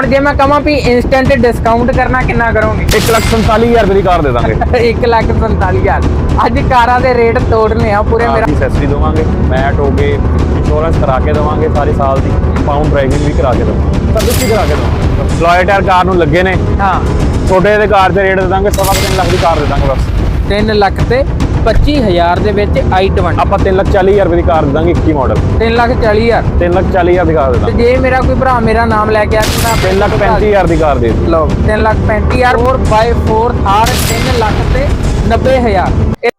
ਹੁਣ ਜੇ ਮੈਂ ਕਹਾਂ ਵੀ ਇਨਸਟੈਂਟ ਡਿਸਕਾਊਂਟ ਕਰਨਾ ਕਿੰਨਾ ਕਰੋਗੇ? 147000 ਰੁਪਏ ਦੀ ਕਾਰ ਦੇ ਦਾਂਗੇ। 145000 ਅੱਜ ਕਾਰਾਂ ਦੇ ਰੇਟ ਤੋੜਨੇ ਆ ਪੂਰੇ ਮੇਰਾ ਐਕਸੈਸਰੀ ਦਵਾਂਗੇ ਮੈਟ ਹੋ ਗਏ ਇੰਸ਼ੋਰੈਂਸ ਕਰਾ ਕੇ ਦਵਾਂਗੇ ਸਾਰੀ ਸਾਲ ਦੀ। ਪਾਊਂਡ ਡਰਾਈਵਿੰਗ ਵੀ ਕਰਾ ਕੇ ਦਵਾਂਗੇ। ਸਰਵਿਸ ਵੀ ਕਰਾ ਕੇ ਦਵਾਂਗੇ। ਲੋਇਰ ਟਾਇਰ ਕਾਰ ਨੂੰ ਲੱਗੇ ਨੇ। ਹਾਂ। ਛੋਟੇ ਦੇ ਕਾਰ ਦੇ ਰੇਟ ਦੇ ਦਾਂਗੇ ਸਵਾ ਕੁ ਤਿੰਨ ਲੱਖ ਦੀ ਕਾਰ ਦੇ ਦਾਂਗੇ ਬਸ। 3 ਲੱਖ ਤੇ 25000 ਦੇ ਵਿੱਚ i20 ਆਪਾਂ 340000 ਰੁਪਏ ਦੀ ਕਾਰ ਦੇ ਦਾਂਗੇ 21 ਮਾਡਲ 3 ਲੱਖ 40000 340000 ਦੀ ਕਾਰ ਦੇ ਦਾਂਗੇ। ਜੇ ਮੇਰਾ ਕੋਈ ਭਰਾ ਮੇਰਾ ਨਾਮ ਲੈ ਕੇ ਆ ਤਾਂ 3 ਲੱਖ 35000 ਦੀ ਕਾਰ ਦੇ। ਲਓ 3 ਲੱਖ 35000 4x4 ਥਾਰ 3 ਲੱਖ ਤੇ 90000 ਇਹ-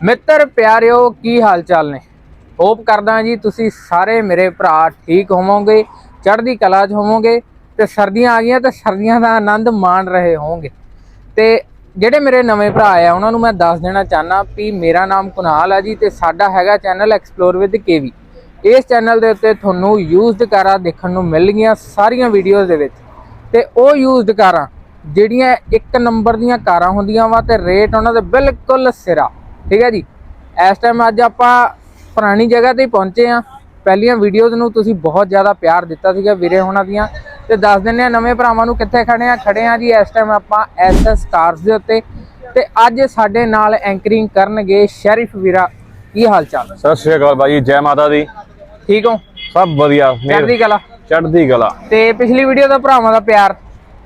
ਮਿੱਤਰ ਪਿਆਰਿਓ ਕੀ ਹਾਲ ਚਾਲ ਨੇ? ਹੋਪ ਕਰਦਾ ਜੀ, ਤੁਸੀਂ ਸਾਰੇ ਮੇਰੇ ਭਰਾ ਠੀਕ ਹੋਵੋਗੇ, ਚੜ੍ਹਦੀ ਕਲਾ 'ਚ ਹੋਵੋਗੇ ਤੇ ਸਰਦੀਆਂ ਆ ਗਈਆਂ ਤੇ ਸਰਦੀਆਂ ਦਾ ਆਨੰਦ ਮਾਣ ਰਹੇ ਹੋਵੋਗੇ। ਤੇ ਜਿਹੜੇ ਮੇਰੇ ਨਵੇਂ ਭਰਾ ਆ, ਉਹਨਾਂ ਨੂੰ ਮੈਂ ਦੱਸ ਦੇਣਾ ਚਾਹਨਾ ਵੀ ਮੇਰਾ ਨਾਮ ਕੁਨਾਲ ਆ ਜੀ ਤੇ ਸਾਡਾ ਹੈਗਾ ਚੈਨਲ ਐਕਸਪਲੋਰ ਵਿਦ ਕੇਵੀ ਇਸ ਚੈਨਲ ਦੇ ਉੱਤੇ ਤੁਹਾਨੂੰ ਯੂਜ਼ਡ ਕਾਰਾਂ ਦੇਖਣ ਨੂੰ ਮਿਲਣਗੀਆਂ ਸਾਰੀਆਂ ਵੀਡੀਓਜ਼ ਦੇ ਵਿੱਚ। ਤੇ ਉਹ ਯੂਜ਼ਡ ਕਾਰਾਂ ਜਿਹੜੀਆਂ ਇੱਕ ਨੰਬਰ ਦੀਆਂ ਕਾਰਾਂ ਹੁੰਦੀਆਂ ਵਾ ਤੇ ਰੇਟ ਉਹਨਾਂ ਦੇ ਬਿਲਕੁਲ ਸਿਰਾ। ਠੀਕ ਹੈ ਜੀ? ਇਸ ਟਾਈਮ ਅੱਜ ਆਪਾਂ ਪੁਰਾਣੀ ਜਗ੍ਹਾ ਤੇ ਪਹੁੰਚੇ ਆ ਪਹਿਲੀਆਂ ਵੀਡੀਓਜ਼ ਨੂੰ ਤੁਸੀਂ ਬਹੁਤ ਜ਼ਿਆਦਾ ਪਿਆਰ ਦਿੱਤਾ ਸੀਗਾ ਵੀਰੇ ਹੋਣਾ ਦੀਆਂ। ਤੇ ਦੱਸ ਦਿੰਨੇ ਆ ਨਵੇਂ ਭਰਾਵਾਂ ਨੂੰ ਕਿੱਥੇ ਖੜੇ ਆ ਖੜੇ ਆ ਜੀ ਇਸ ਟਾਈਮ ਆਪਾਂ ਐਸਐਸ ਕਾਰਸ ਦੇ ਉੱਤੇ। ਤੇ ਅੱਜ ਸਾਡੇ ਨਾਲ ਐਂਕਰਿੰਗ ਕਰਨਗੇ ਸ਼ਰੀਫ ਵੀਰਾ। ਕੀ ਹਾਲ ਚਾਲ? ਸਤਿ ਸ਼੍ਰੀ ਅਕਾਲ ਬਾਈ ਜੈ ਮਾਤਾ ਦੀ। ਠੀਕ ਹੋ? ਸਭ ਵਧੀਆ ਚੜ੍ਹਦੀ ਕਲਾ। ਚੜ੍ਹਦੀ ਕਲਾ। ਤੇ ਪਿਛਲੀ ਵੀਡੀਓ ਦਾ ਭਰਾਵਾਂ ਦਾ ਪਿਆਰ?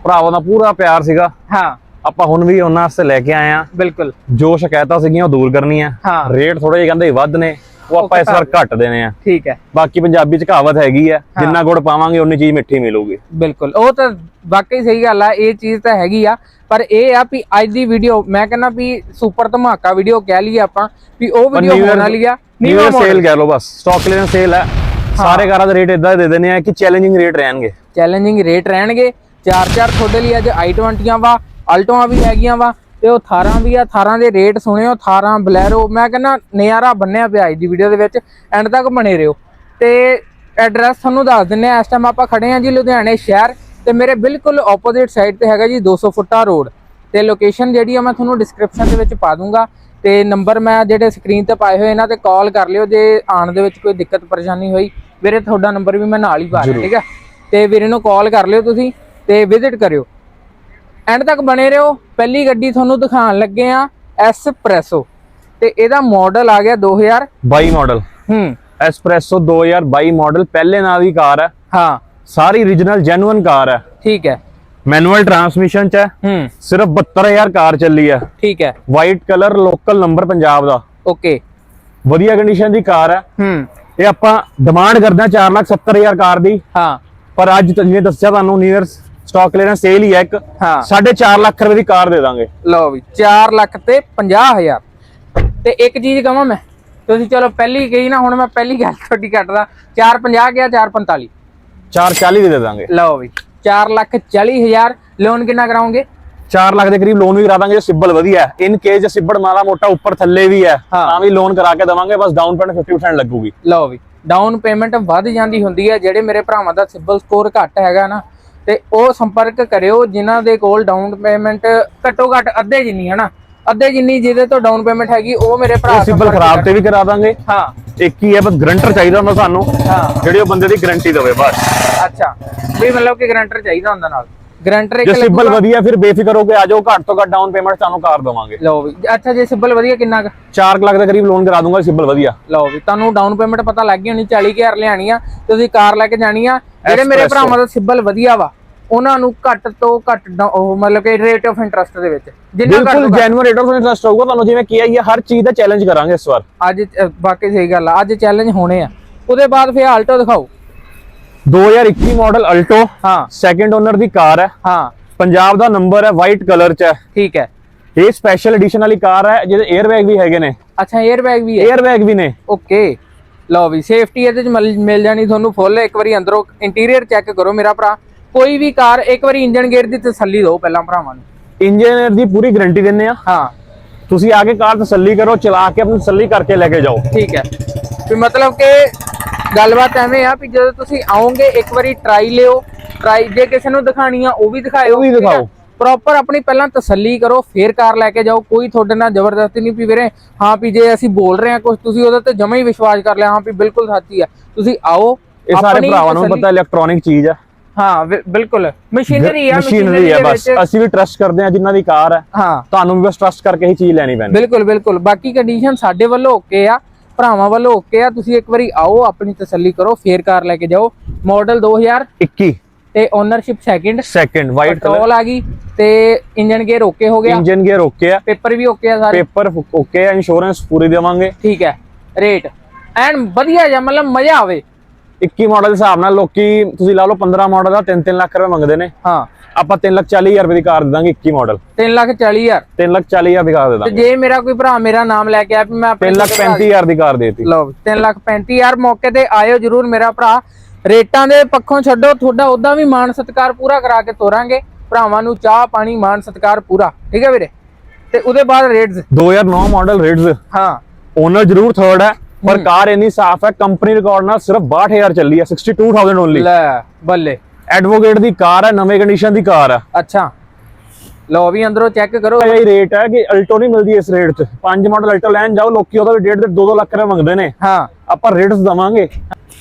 ਭਰਾਵਾਂ ਦਾ ਪੂਰਾ ਪਿਆਰ ਸੀਗਾ। ਹਾਂ। ਆਪਾਂ ਹੁਣ ਵੀ ਉਹਨਾਂ ਵਾਸਤੇ ਲੈ ਕੇ ਆਏ ਆ ਬਿਲਕੁਲ। ਜੋ ਸ਼ਿਕਾਇਤਾਂ ਸੀਗੀਆਂ ਉਹ ਦੂਰ ਕਰਨੀਆਂ। ਹਾਂ। ਰੇਟ ਥੋੜੇ ਜਿਹੇ ਕਹਿੰਦੇ ਵੱਧ ਨੇ। ਉਹ ਆਪਾਂ ਇਸ ਵਾਰ ਘੱਟ ਦੇਣੇ ਆ। ਠੀਕ ਹੈ। ਬਾਕੀ ਪੰਜਾਬੀ ਚ ਕਹਾਵਤ ਹੈਗੀ ਆ ਜਿੰਨਾ ਗੁੜ ਪਾਵਾਂਗੇ ਉਨੀ ਚੀਜ਼ ਮਿੱਠੀ ਮਿਲੂਗੀ। ਬਿਲਕੁਲ। ਉਹ ਤਾਂ ਵਾਕਈ ਸਹੀ ਗੱਲ ਆ ਇਹ ਚੀਜ਼ ਤਾਂ ਹੈਗੀ ਆ ਪਰ ਇਹ ਆ ਵੀ ਅੱਜ ਦੀ ਵੀਡੀਓ ਮੈਂ ਕਹਿੰਦਾ ਵੀ ਸੁਪਰ ਧਮਾਕਾ ਵੀਡੀਓ ਕਹਿ ਲਈਏ ਆਪਾਂ ਵੀ ਉਹ ਵੀਡੀਓ ਹੋਣ ਵਾਲੀ ਆ ਨਿਊ ਸੇਲ ਕਹਿ ਲਓ ਬਸ। ਸਟਾਕ ਕਲੀਅਰੈਂਸ ਸੇਲ ਹੈ। ਸਾਰੇ ਕਾਰਾਂ ਦੇ ਰੇਟ ਇਦਾਂ ਦੇ ਦਿੰਦੇ ਆ ਕਿ ਚੈਲੰਜਿੰਗ ਰੇਟ ਰਹਿਣਗੇ। ਚੈਲੰਜਿੰਗ ਰੇਟ ਰਹਿਣਗੇ। ਚਾਰ ਚਾਰ ਤੁਹਾਡੇ ਲਈ ਅੱਜ i20 ਵਾ ਅਲਟੋਆਂ ਵੀ ਹੈਗੀਆਂ ਵਾ ਤੇ ਉਹ ਥਾਰਾਂ ਵੀ ਆ ਥਾਰਾਂ ਦੇ ਰੇਟ ਸੁਣਿਓ ਥਾਰਾਂ ਬਲੈਰੋ ਮੈਂ ਕਹਿੰਦਾ ਨਜ਼ਾਰਾ ਬੰਨਿਆ ਪਿਆ ਅੱਜ ਦੀ ਵੀਡੀਓ ਦੇ ਵਿੱਚ ਐਂਡ ਤੱਕ ਬਣੇ ਰਹੋ। ਤੇ ਐਡਰੈਸ ਤੁਹਾਨੂੰ ਦੱਸ ਦਿੰਨੇ ਆ ਇਸ ਟਾਈਮ ਆਪਾਂ ਖੜੇ ਆ ਜੀ ਲੁਧਿਆਣੇ ਸ਼ਹਿਰ ਤੇ ਮੇਰੇ ਬਿਲਕੁਲ ਆਪੋਜ਼ਿਟ ਸਾਈਡ ਤੇ ਹੈਗਾ ਜੀ 200 ਫੁੱਟਾ ਰੋਡ ਤੇ ਲੋਕੇਸ਼ਨ ਜਿਹੜੀ ਆ ਮੈਂ ਤੁਹਾਨੂੰ ਡਿਸਕ੍ਰਿਪਸ਼ਨ ਦੇ ਵਿੱਚ ਪਾ ਦੂੰਗਾ ਤੇ ਨੰਬਰ ਮੈਂ ਜਿਹੜੇ ਸਕਰੀਨ ਤੇ ਪਾਏ ਹੋਏ ਇਹਨਾਂ ਤੇ ਕਾਲ ਕਰ ਲਿਓ ਜੇ ਆਉਣ ਦੇ ਵਿੱਚ ਕੋਈ ਦਿੱਕਤ ਪਰੇਸ਼ਾਨੀ ਹੋਈ ਵੀਰੇ ਤੁਹਾਡਾ ਨੰਬਰ ਵੀ ਮੈਂ ਨਾਲ ਹੀ ਪਾ ਰਿਹਾ ਠੀਕ ਹੈ? ਤੇ ਵੀਰੇ ਨੂੰ ਕਾਲ ਕਰ ਲਿਓ ਤੁਸੀਂ ਤੇ ਵਿਜ਼ਿਟ ਕਰਿਓ। ਐਂਡ ਤੱਕ ਬਣੇ ਰਹੋ। ਪਹਿਲੀ ਗੱਡੀ ਤੁਹਾਨੂੰ ਦਿਖਾਉਣ ਲੱਗੇ ਆ ਐਸਪ੍ਰੈਸੋ ਤੇ ਇਹਦਾ ਮਾਡਲ ਆ ਗਿਆ 2000 22 ਮਾਡਲ ਹੂੰ। ਐਸਪ੍ਰੈਸੋ 2022 ਮਾਡਲ ਪਹਿਲੇ ਨਾਲ ਦੀ ਕਾਰ ਹੈ। ਹਾਂ। ਸਾਰੀ ਰੀਜਨਲ ਜੈਨੂਇਨ ਕਾਰ ਹੈ। ਠੀਕ ਹੈ। ਮੈਨੂਅਲ ਟਰਾਂਸਮਿਸ਼ਨ ਚ ਹੈ। ਹੂੰ। ਸਿਰਫ 72000 ਕਾਰ ਚੱਲੀ ਹੈ। ਠੀਕ ਹੈ। White colour local number Punjab ਦਾ। ਓਕੇ। ਵਧੀਆ ਕੰਡੀਸ਼ਨ ਦੀ ਕਾਰ ਹੈ। ਹੂੰ। ਇਹ ਆਪਾਂ ਡਿਮਾਂਡ ਕਰਦੇ ਹਾਂ 470000 ਕਾਰ ਦੀ। ਹਾਂ। ਪਰ ਅੱਜ ਜਿਵੇਂ ਦੱਸਿਆ ਤੁਹਾਨੂੰ ਇਅਰ ਸਟਾਕ ਕਲੀਅਰੈਂਸ ਸੇਲ ਹੀ ਹੈ ਇੱਕ। ਹਾਂ। 4.5 ਲੱਖ ਰੁਪਏ ਦੀ ਕਾਰ ਦੇ ਦਾਂਗੇ। ਲਓ ਵੀ 4 ਲੱਖ ਤੇ 50000 ਤੇ ਇੱਕ ਚੀਜ਼ ਕਹਾਂ ਮੈਂ ਤੁਸੀਂ ਚਲੋ ਪਹਿਲੀ ਗਈ ਨਾ ਹੁਣ ਮੈਂ ਪਹਿਲੀ ਗੱਲ ਤੁਹਾਡੀ ਕੱਟਦਾ 450 ਗਿਆ 445 440 ਦੀ ਦੇ ਦਾਂਗੇ। ਲਓ ਵੀ 4 ਲੱਖ 40000 ਲੋਨ ਕਿੰਨਾ ਕਰਾਉਂਗੇ 4 ਲੱਖ ਦੇ ਕਰੀਬ ਲੋਨ ਵੀ ਕਰਾ ਦਾਂਗੇ ਜੇ ਸਿਬਲ ਵਧੀਆ ਇਨ ਕੇਸ ਜੇ ਸਿਬੜ ਮਾਲਾ ਮੋਟਾ ਉੱਪਰ ਥੱਲੇ ਵੀ ਹਾਂ। ਤਾਂ ਵੀ ਲੋਨ ਕਰਾ ਕੇ ਦੇਵਾਂਗੇ ਬਸ ਡਾਊਨ ਪੇਮੈਂਟ 50% ਲੱਗੂਗੀ। ਲਓ ਵੀ ਡਾਊਨ ਪੇਮੈਂਟ ਵੱਧ ਜਾਂਦੀ ਹੁੰਦੀ ਹੈ ਜਿਹੜੇ ਮੇਰੇ ਭਰਾਵਾਂ ਦਾ ਸਿਬਲ ਸਕੋਰ ਘੱਟ ਹੈਗਾ ਨਾ ਤੇ ਉਹ ਸੰਪਰਕ ਕਰਿਓ ਜਿਨ੍ਹਾਂ ਦੇ ਕੋਲ ਡਾਊਨ ਪੇਮੈਂਟ ਘੱਟੋ ਘੱਟ ਅੱਧੇ ਜਿੰਨੀ ਹੈ ਨਾ ਅੱਧੇ ਜਿੰਨੀ ਜਿਹਦੇ ਤੋਂ ਡਾਊਨ ਪੇਮੈਂਟ ਹੈਗੀ ਉਹ ਮੇਰੇ ਭਰਾ ਸੰਪਰਕ ਖਰਾਬ ਤੇ ਵੀ ਕਰਾ ਦਾਂਗੇ। ਹਾਂ। ਇੱਕ ਹੀ ਹੈ ਬਸ ਗਰੰਟਰ ਚਾਹੀਦਾ ਹੁੰਦਾ ਸਾਨੂੰ। ਹਾਂ। ਜਿਹੜੀ ਉਹ ਬੰਦੇ ਦੀ ਗਾਰੰਟੀ ਦੇਵੇ ਬਸ। ਅੱਛਾ। ਵੀ ਮਤਲਬ ਕਿ ਗਰੰਟਰ ਚਾਹੀਦਾ ਹੁੰਦਾ ਨਾਲ। ਗਰੰਟਰ ਇੱਕ ਜੇ ਸਿਬਲ ਲੱਗੂਗਾ- ਵਧੀਆ ਫਿਰ ਬੇਫਿਕਰ ਹੋ ਕੇ ਆ ਜਾਓ ਘੱਟ ਤੋਂ ਘੱਟ ਡਾਊਨ ਪੇਮੈਂਟ ਤੁਹਾਨੂੰ ਕਾਰ ਦੇਵਾਂਗੇ। ਲਓ ਵੀ ਅੱਛਾ ਜੇ ਸਿਬਲ ਵਧੀਆ ਕਿੰਨਾ ਕੁ? 4 ਲੱਖ ਦੇ ਕਰੀਬ ਲੋਨ ਕਰਾ ਦੂੰਗਾ ਸਿਬਲ ਵਧੀਆ। ਲਓ ਵੀ ਤੁਹਾਨੂੰ ਡਾਊਨ ਪੇਮੈਂਟ ਪਤਾ ਲੱਗ ਗਈ ਹੋਣੀ 40000 ਲਿਆਣੀ ਆ ਤੁਸੀਂ ਕਾਰ ਲੈ ਕੇ ਜਾਣੀ ਆ। ਜਿਹੜੇ ਮੇਰੇ Espresso। ਭਰਾਵਾਂ ਦਾ ਸਿਬਲ ਵਧੀਆ ਵਾ ਉਹਨਾਂ ਨੂੰ ਘੱਟ ਤੋਂ ਘੱਟ ਡਾ- ਉਹ ਮਤਲਬ ਕਿ ਰੇਟ ਆਫ ਇੰਟਰਸਟ ਦੇ ਵਿੱਚ ਜਿੰਨਾ ਘੱਟ ਬਿਲਕੁਲ ਤੋਂ ਘੱਟ। ਰੇਟ ਆਫ ਇੰਟਰਸਟ ਹੋਊਗਾ ਤੁਹਾਨੂੰ ਜਿਵੇਂ ਕਿਹਾ ਹੀ ਹੈ ਹਰ ਚੀਜ਼ ਦਾ ਚੈਲੰਜ ਕਰਾਂਗੇ ਇਸ ਵਾਰ। ਅੱਜ ਅ, ਬਾਕੀ ਸਹੀ ਗੱਲ ਆ ਅੱਜ ਚੈਲੰਜ ਹੋਣੇ ਆ। ਉਹਦੇ ਬਾਅਦ ਫਿਰ ਆਲਟੋ ਦਿਖਾਓ। 2021 ਮਾਡਲ ਅਲਟੋ ਹਾਂ। ਸੈਕੰਡ ਓਨਰ ਦੀ ਕਾਰ ਹੈ। ਹਾਂ। ਪੰਜਾਬ ਦਾ ਨੰਬਰ ਹੈ ਵਾਈਟ ਕਲਰ ਚ ਹੈ। ਠੀਕ ਹੈ। ਇਹ ਸਪੈਸ਼ਲ ਐਡੀਸ਼ਨ ਵਾਲੀ ਕਾਰ ਹੈ ਜਿਹਦੇ 에ਅਰ ਵੀ ਹੈਗੇ ਨੇ। ਅੱਛਾ 에ਅਰ ਵੀ ਹੈ। 에ਅਰ ਵੀ ਨੇ। ਓਕੇ ਲਓ ਵੀ ਸੇਫਟੀ ਇਹਦੇ ਚ ਮਿਲ ਜਾਣੀ ਤੁਹਾਨੂੰ ਫੁੱਲ ਇੱਕ ਵਾਰੀ ਅੰਦਰੋਂ ਇੰਟੀਰੀਅਰ ਚੈੱਕ ਕਰੋ ਮੇਰਾ ਭਰਾ। ਕੋਈ ਵੀ ਕਾਰ ਇੱਕ ਵਾਰੀ ਇੰਜਨ ਗੇਅਰ ਦੀ ਤਸੱਲੀ ਦਿਓ ਪਹਿਲਾਂ ਭਰਾਵਾਂ ਨੂੰ। ਇੰਜਨ ਦੀ ਪੂਰੀ ਗਰੰਟੀ ਦਿੰਨੇ ਆ ਹਾਂ। ਤੁਸੀਂ ਆ ਕੇ ਕਾਰ ਤਸੱਲੀ ਕਰੋ ਚਲਾ ਕੇ ਆਪਣੀ ਤਸੱਲੀ ਕਰਕੇ ਲੈ ਕੇ ਜਾਓ। ਠੀਕ ਹੈ। ਤੇ ਮਤਲਬ ਕਿ ਗੱਲਬਾਤ ਐਵੇਂ ਆ ਵੀ ਜਦੋਂ ਤੁਸੀਂ ਆਓਗੇ ਇੱਕ ਵਾਰੀ ਟਰਾਈ ਲਿਓ। ਟਰਾਈ ਜੇ ਕਿਸੇ ਨੂੰ ਦਿਖਾਣੀ ਆ ਉਹ ਵੀ ਦਿਖਾਇਓ ਉਹ ਵੀ? ਦਿਖਾਓ। ਪ੍ਰੋਪਰ ਆਪਣੀ ਪਹਿਲਾਂ ਤਸੱਲੀ ਕਰੋ ਫੇਰ ਕਾਰ ਲੈ ਕੇ ਜਾਓ। ਕੋਈ ਤੁਹਾਡੇ ਨਾਲ ਜ਼ਬਰਦਸਤੀ ਨਹੀਂ ਵੀ ਵੀਰੇ ਹਾਂ ਵੀ ਜੇ ਅਸੀਂ ਬੋਲ ਰਹੇ ਹਾਂ ਕੁਝ ਤੁਸੀਂ ਉਹਦੇ ਤੇ ਜਮਾ ਹੀ ਵਿਸ਼ਵਾਸ ਕਰ ਲਿਆ ਹਾਂ ਵੀ ਬਿਲਕੁਲ ਸੱਚੀ ਆ। ਤੁਸੀਂ ਆਓ ਇਹ ਸਾਰੇ ਭਰਾਵਾਂ ਨੂੰ ਪਤਾ ਇਲੈਕਟ੍ਰੋਨਿਕ ਚੀਜ਼ ਆ। ਹਾਂ ਬਿਲਕੁਲ। ਮਸ਼ੀਨਰੀ ਆ ਮਸ਼ੀਨਰੀ ਆ ਬਸ। ਅਸੀਂ ਵੀ ਟਰਸਟ ਕਰਦੇ ਆ ਜਿਨ੍ਹਾਂ ਦੀ ਕਾਰ ਹਾਂ। ਤੁਹਾਨੂੰ ਵੀ ਬਸ ਟਰਸਟ ਕਰਕੇ ਹੀ ਚੀਜ਼ ਲੈਣੀ ਪੈਣੀ। ਬਿਲਕੁਲ ਬਿਲਕੁਲ। ਬਾਕੀ ਕੰਡੀਸ਼ਨ ਸਾਡੇ ਵੱਲੋਂ ਓਕੇ ਆ। ਭਰਾਵਾਂ ਵੱਲੋਂ ਓਕੇ ਆ ਤੁਸੀਂ ਇੱਕ ਵਾਰੀ ਆਓ ਆਪਣੀ ਤਸੱਲੀ ਕਰੋ ਫੇਰ ਕਾਰ ਲੈ ਕੇ ਜਾਓ। ਮਾਡਲ 2000 21 ਤੇ ownership second second white colour ਆ ਗਈ ਤੇ ਇੰਜਨ ਗੇਅਰ ਓਕੇ ਹੋ ਗਿਆ। ਇੰਜਨ ਗੇਅਰ ਓਕੇ ਆ। ਪੇਪਰ ਵੀ ਓਕੇ ਆ ਸਾਰੇ। ਪੇਪਰ ਓਕੇ ਆ ਇੰਸ਼ੋਰੈਂਸ ਪੂਰੀ ਦੇਵਾਂਗੇ। ਠੀਕ ਹੈ। ਰੇਟ ਐਨ ਵਧੀਆ ਜਿਹਾ ਮਤਲਬ ਮਜ਼ਾ ਆਵੇ। 21 ਮਾਡਲ ਦੇ ਹਿਸਾਬ ਨਾਲ ਲੋਕੀ ਤੁਸੀਂ ਲਾ ਲਓ 15 ਮਾਡਲ ਦਾ 3-3 ਲੱਖ ਰੁਪਏ ਮੰਗਦੇ ਨੇ। ਹਾਂ। ਆਪਾਂ 3 ਲੱਖ 40 ਹਜ਼ਾਰ ਰੁਪਏ ਦੀ ਕਾਰ ਦੇ ਦਾਂਗੇ 21 ਮਾਡਲ 3 ਲੱਖ 40 ਹਜ਼ਾਰ। 3 ਲੱਖ 40 ਹਜ਼ਾਰ ਦੀ ਕਾਰ ਦੇ ਤੇ ਦਾਂਗੇ। ਜੇ ਮੇਰਾ ਕੋਈ ਭਰਾ ਮੇਰਾ ਨਾਮ ਲੈ ਕੇ ਆ ਵੀ ਮੈਂ ਆਪਣੇ 3 ਲੱਖ 35 ਹਜ਼ਾਰ ਦੀ ਕਾਰ ਦੇਤੀ। ਲਓ 3 ਲੱਖ 35 ਹਜ਼ਾਰ ਮੌਕੇ ਤੇ ਆਇਓ ਜਰੂਰ ਮੇਰਾ ਭਰਾ। ਰੇਟਾਂ ਦੇ ਪੱਖੋਂ ਛੱਡੋ ਤੁਹਾਡਾ ਉਦਾਂ ਵੀ ਮਾਣ ਸਤਿਕਾਰ ਪੂਰਾ ਕਰਾ ਕੇ ਤੋਰਾਂਗੇ। ਭਰਾਵਾਂ ਨੂੰ ਚਾਹ ਪਾਣੀ ਮਾਣ ਸਤਿਕਾਰ ਪੂਰਾ ਠੀਕ ਹੈ ਵੀਰੇ? ਤੇ ਉਹਦੇ ਬਾਅਦ ਰੇਟਸ 2009 ਮਾਡਲ ਰੇਡਸ ਹਾਂ। ਓਨਰ ਜ਼ਰੂਰ ਥਰਡ ਹੈ। ਪਰ ਕਾਰ ਇੰਨੀ ਸਾਫ਼ ਹੈ ਕੰਪਨੀ ਰਿਕਾਰਡ ਨਾਲ ਸਿਰਫ 62000 ਚੱਲੀ ਹੈ 62000 ਓਨਲੀ ਲੈ ਬੱਲੇ। ਐਡਵੋਕੇਟ ਦੀ ਕਾਰ ਹੈ ਨਵੇਂ ਕੰਡੀਸ਼ਨ ਦੀ ਕਾਰ ਹੈ। ਅੱਛਾ। ਲਓ ਵੀ ਅੰਦਰੋਂ ਚੈੱਕ ਕਰੋ। ਇਹ ਰੇਟ ਹੈ ਕਿ ਅਲਟੋ ਨਹੀਂ ਮਿਲਦੀ ਇਸ ਰੇਟ 'ਚ। ਪੰਜ ਮਾਡਲ ਅਲਟੋ ਲੈਣ ਜਾਓ ਲੋਕੀ ਉਹਦਾ ਵੀ ਡੇਢ ਦੇ 2-2 ਲੱਖ ਰੁਪਏ ਮੰਗਦੇ ਨੇ। ਹਾਂ। ਆਪਾਂ ਰੇਟਸ ਦਵਾਂਗੇ।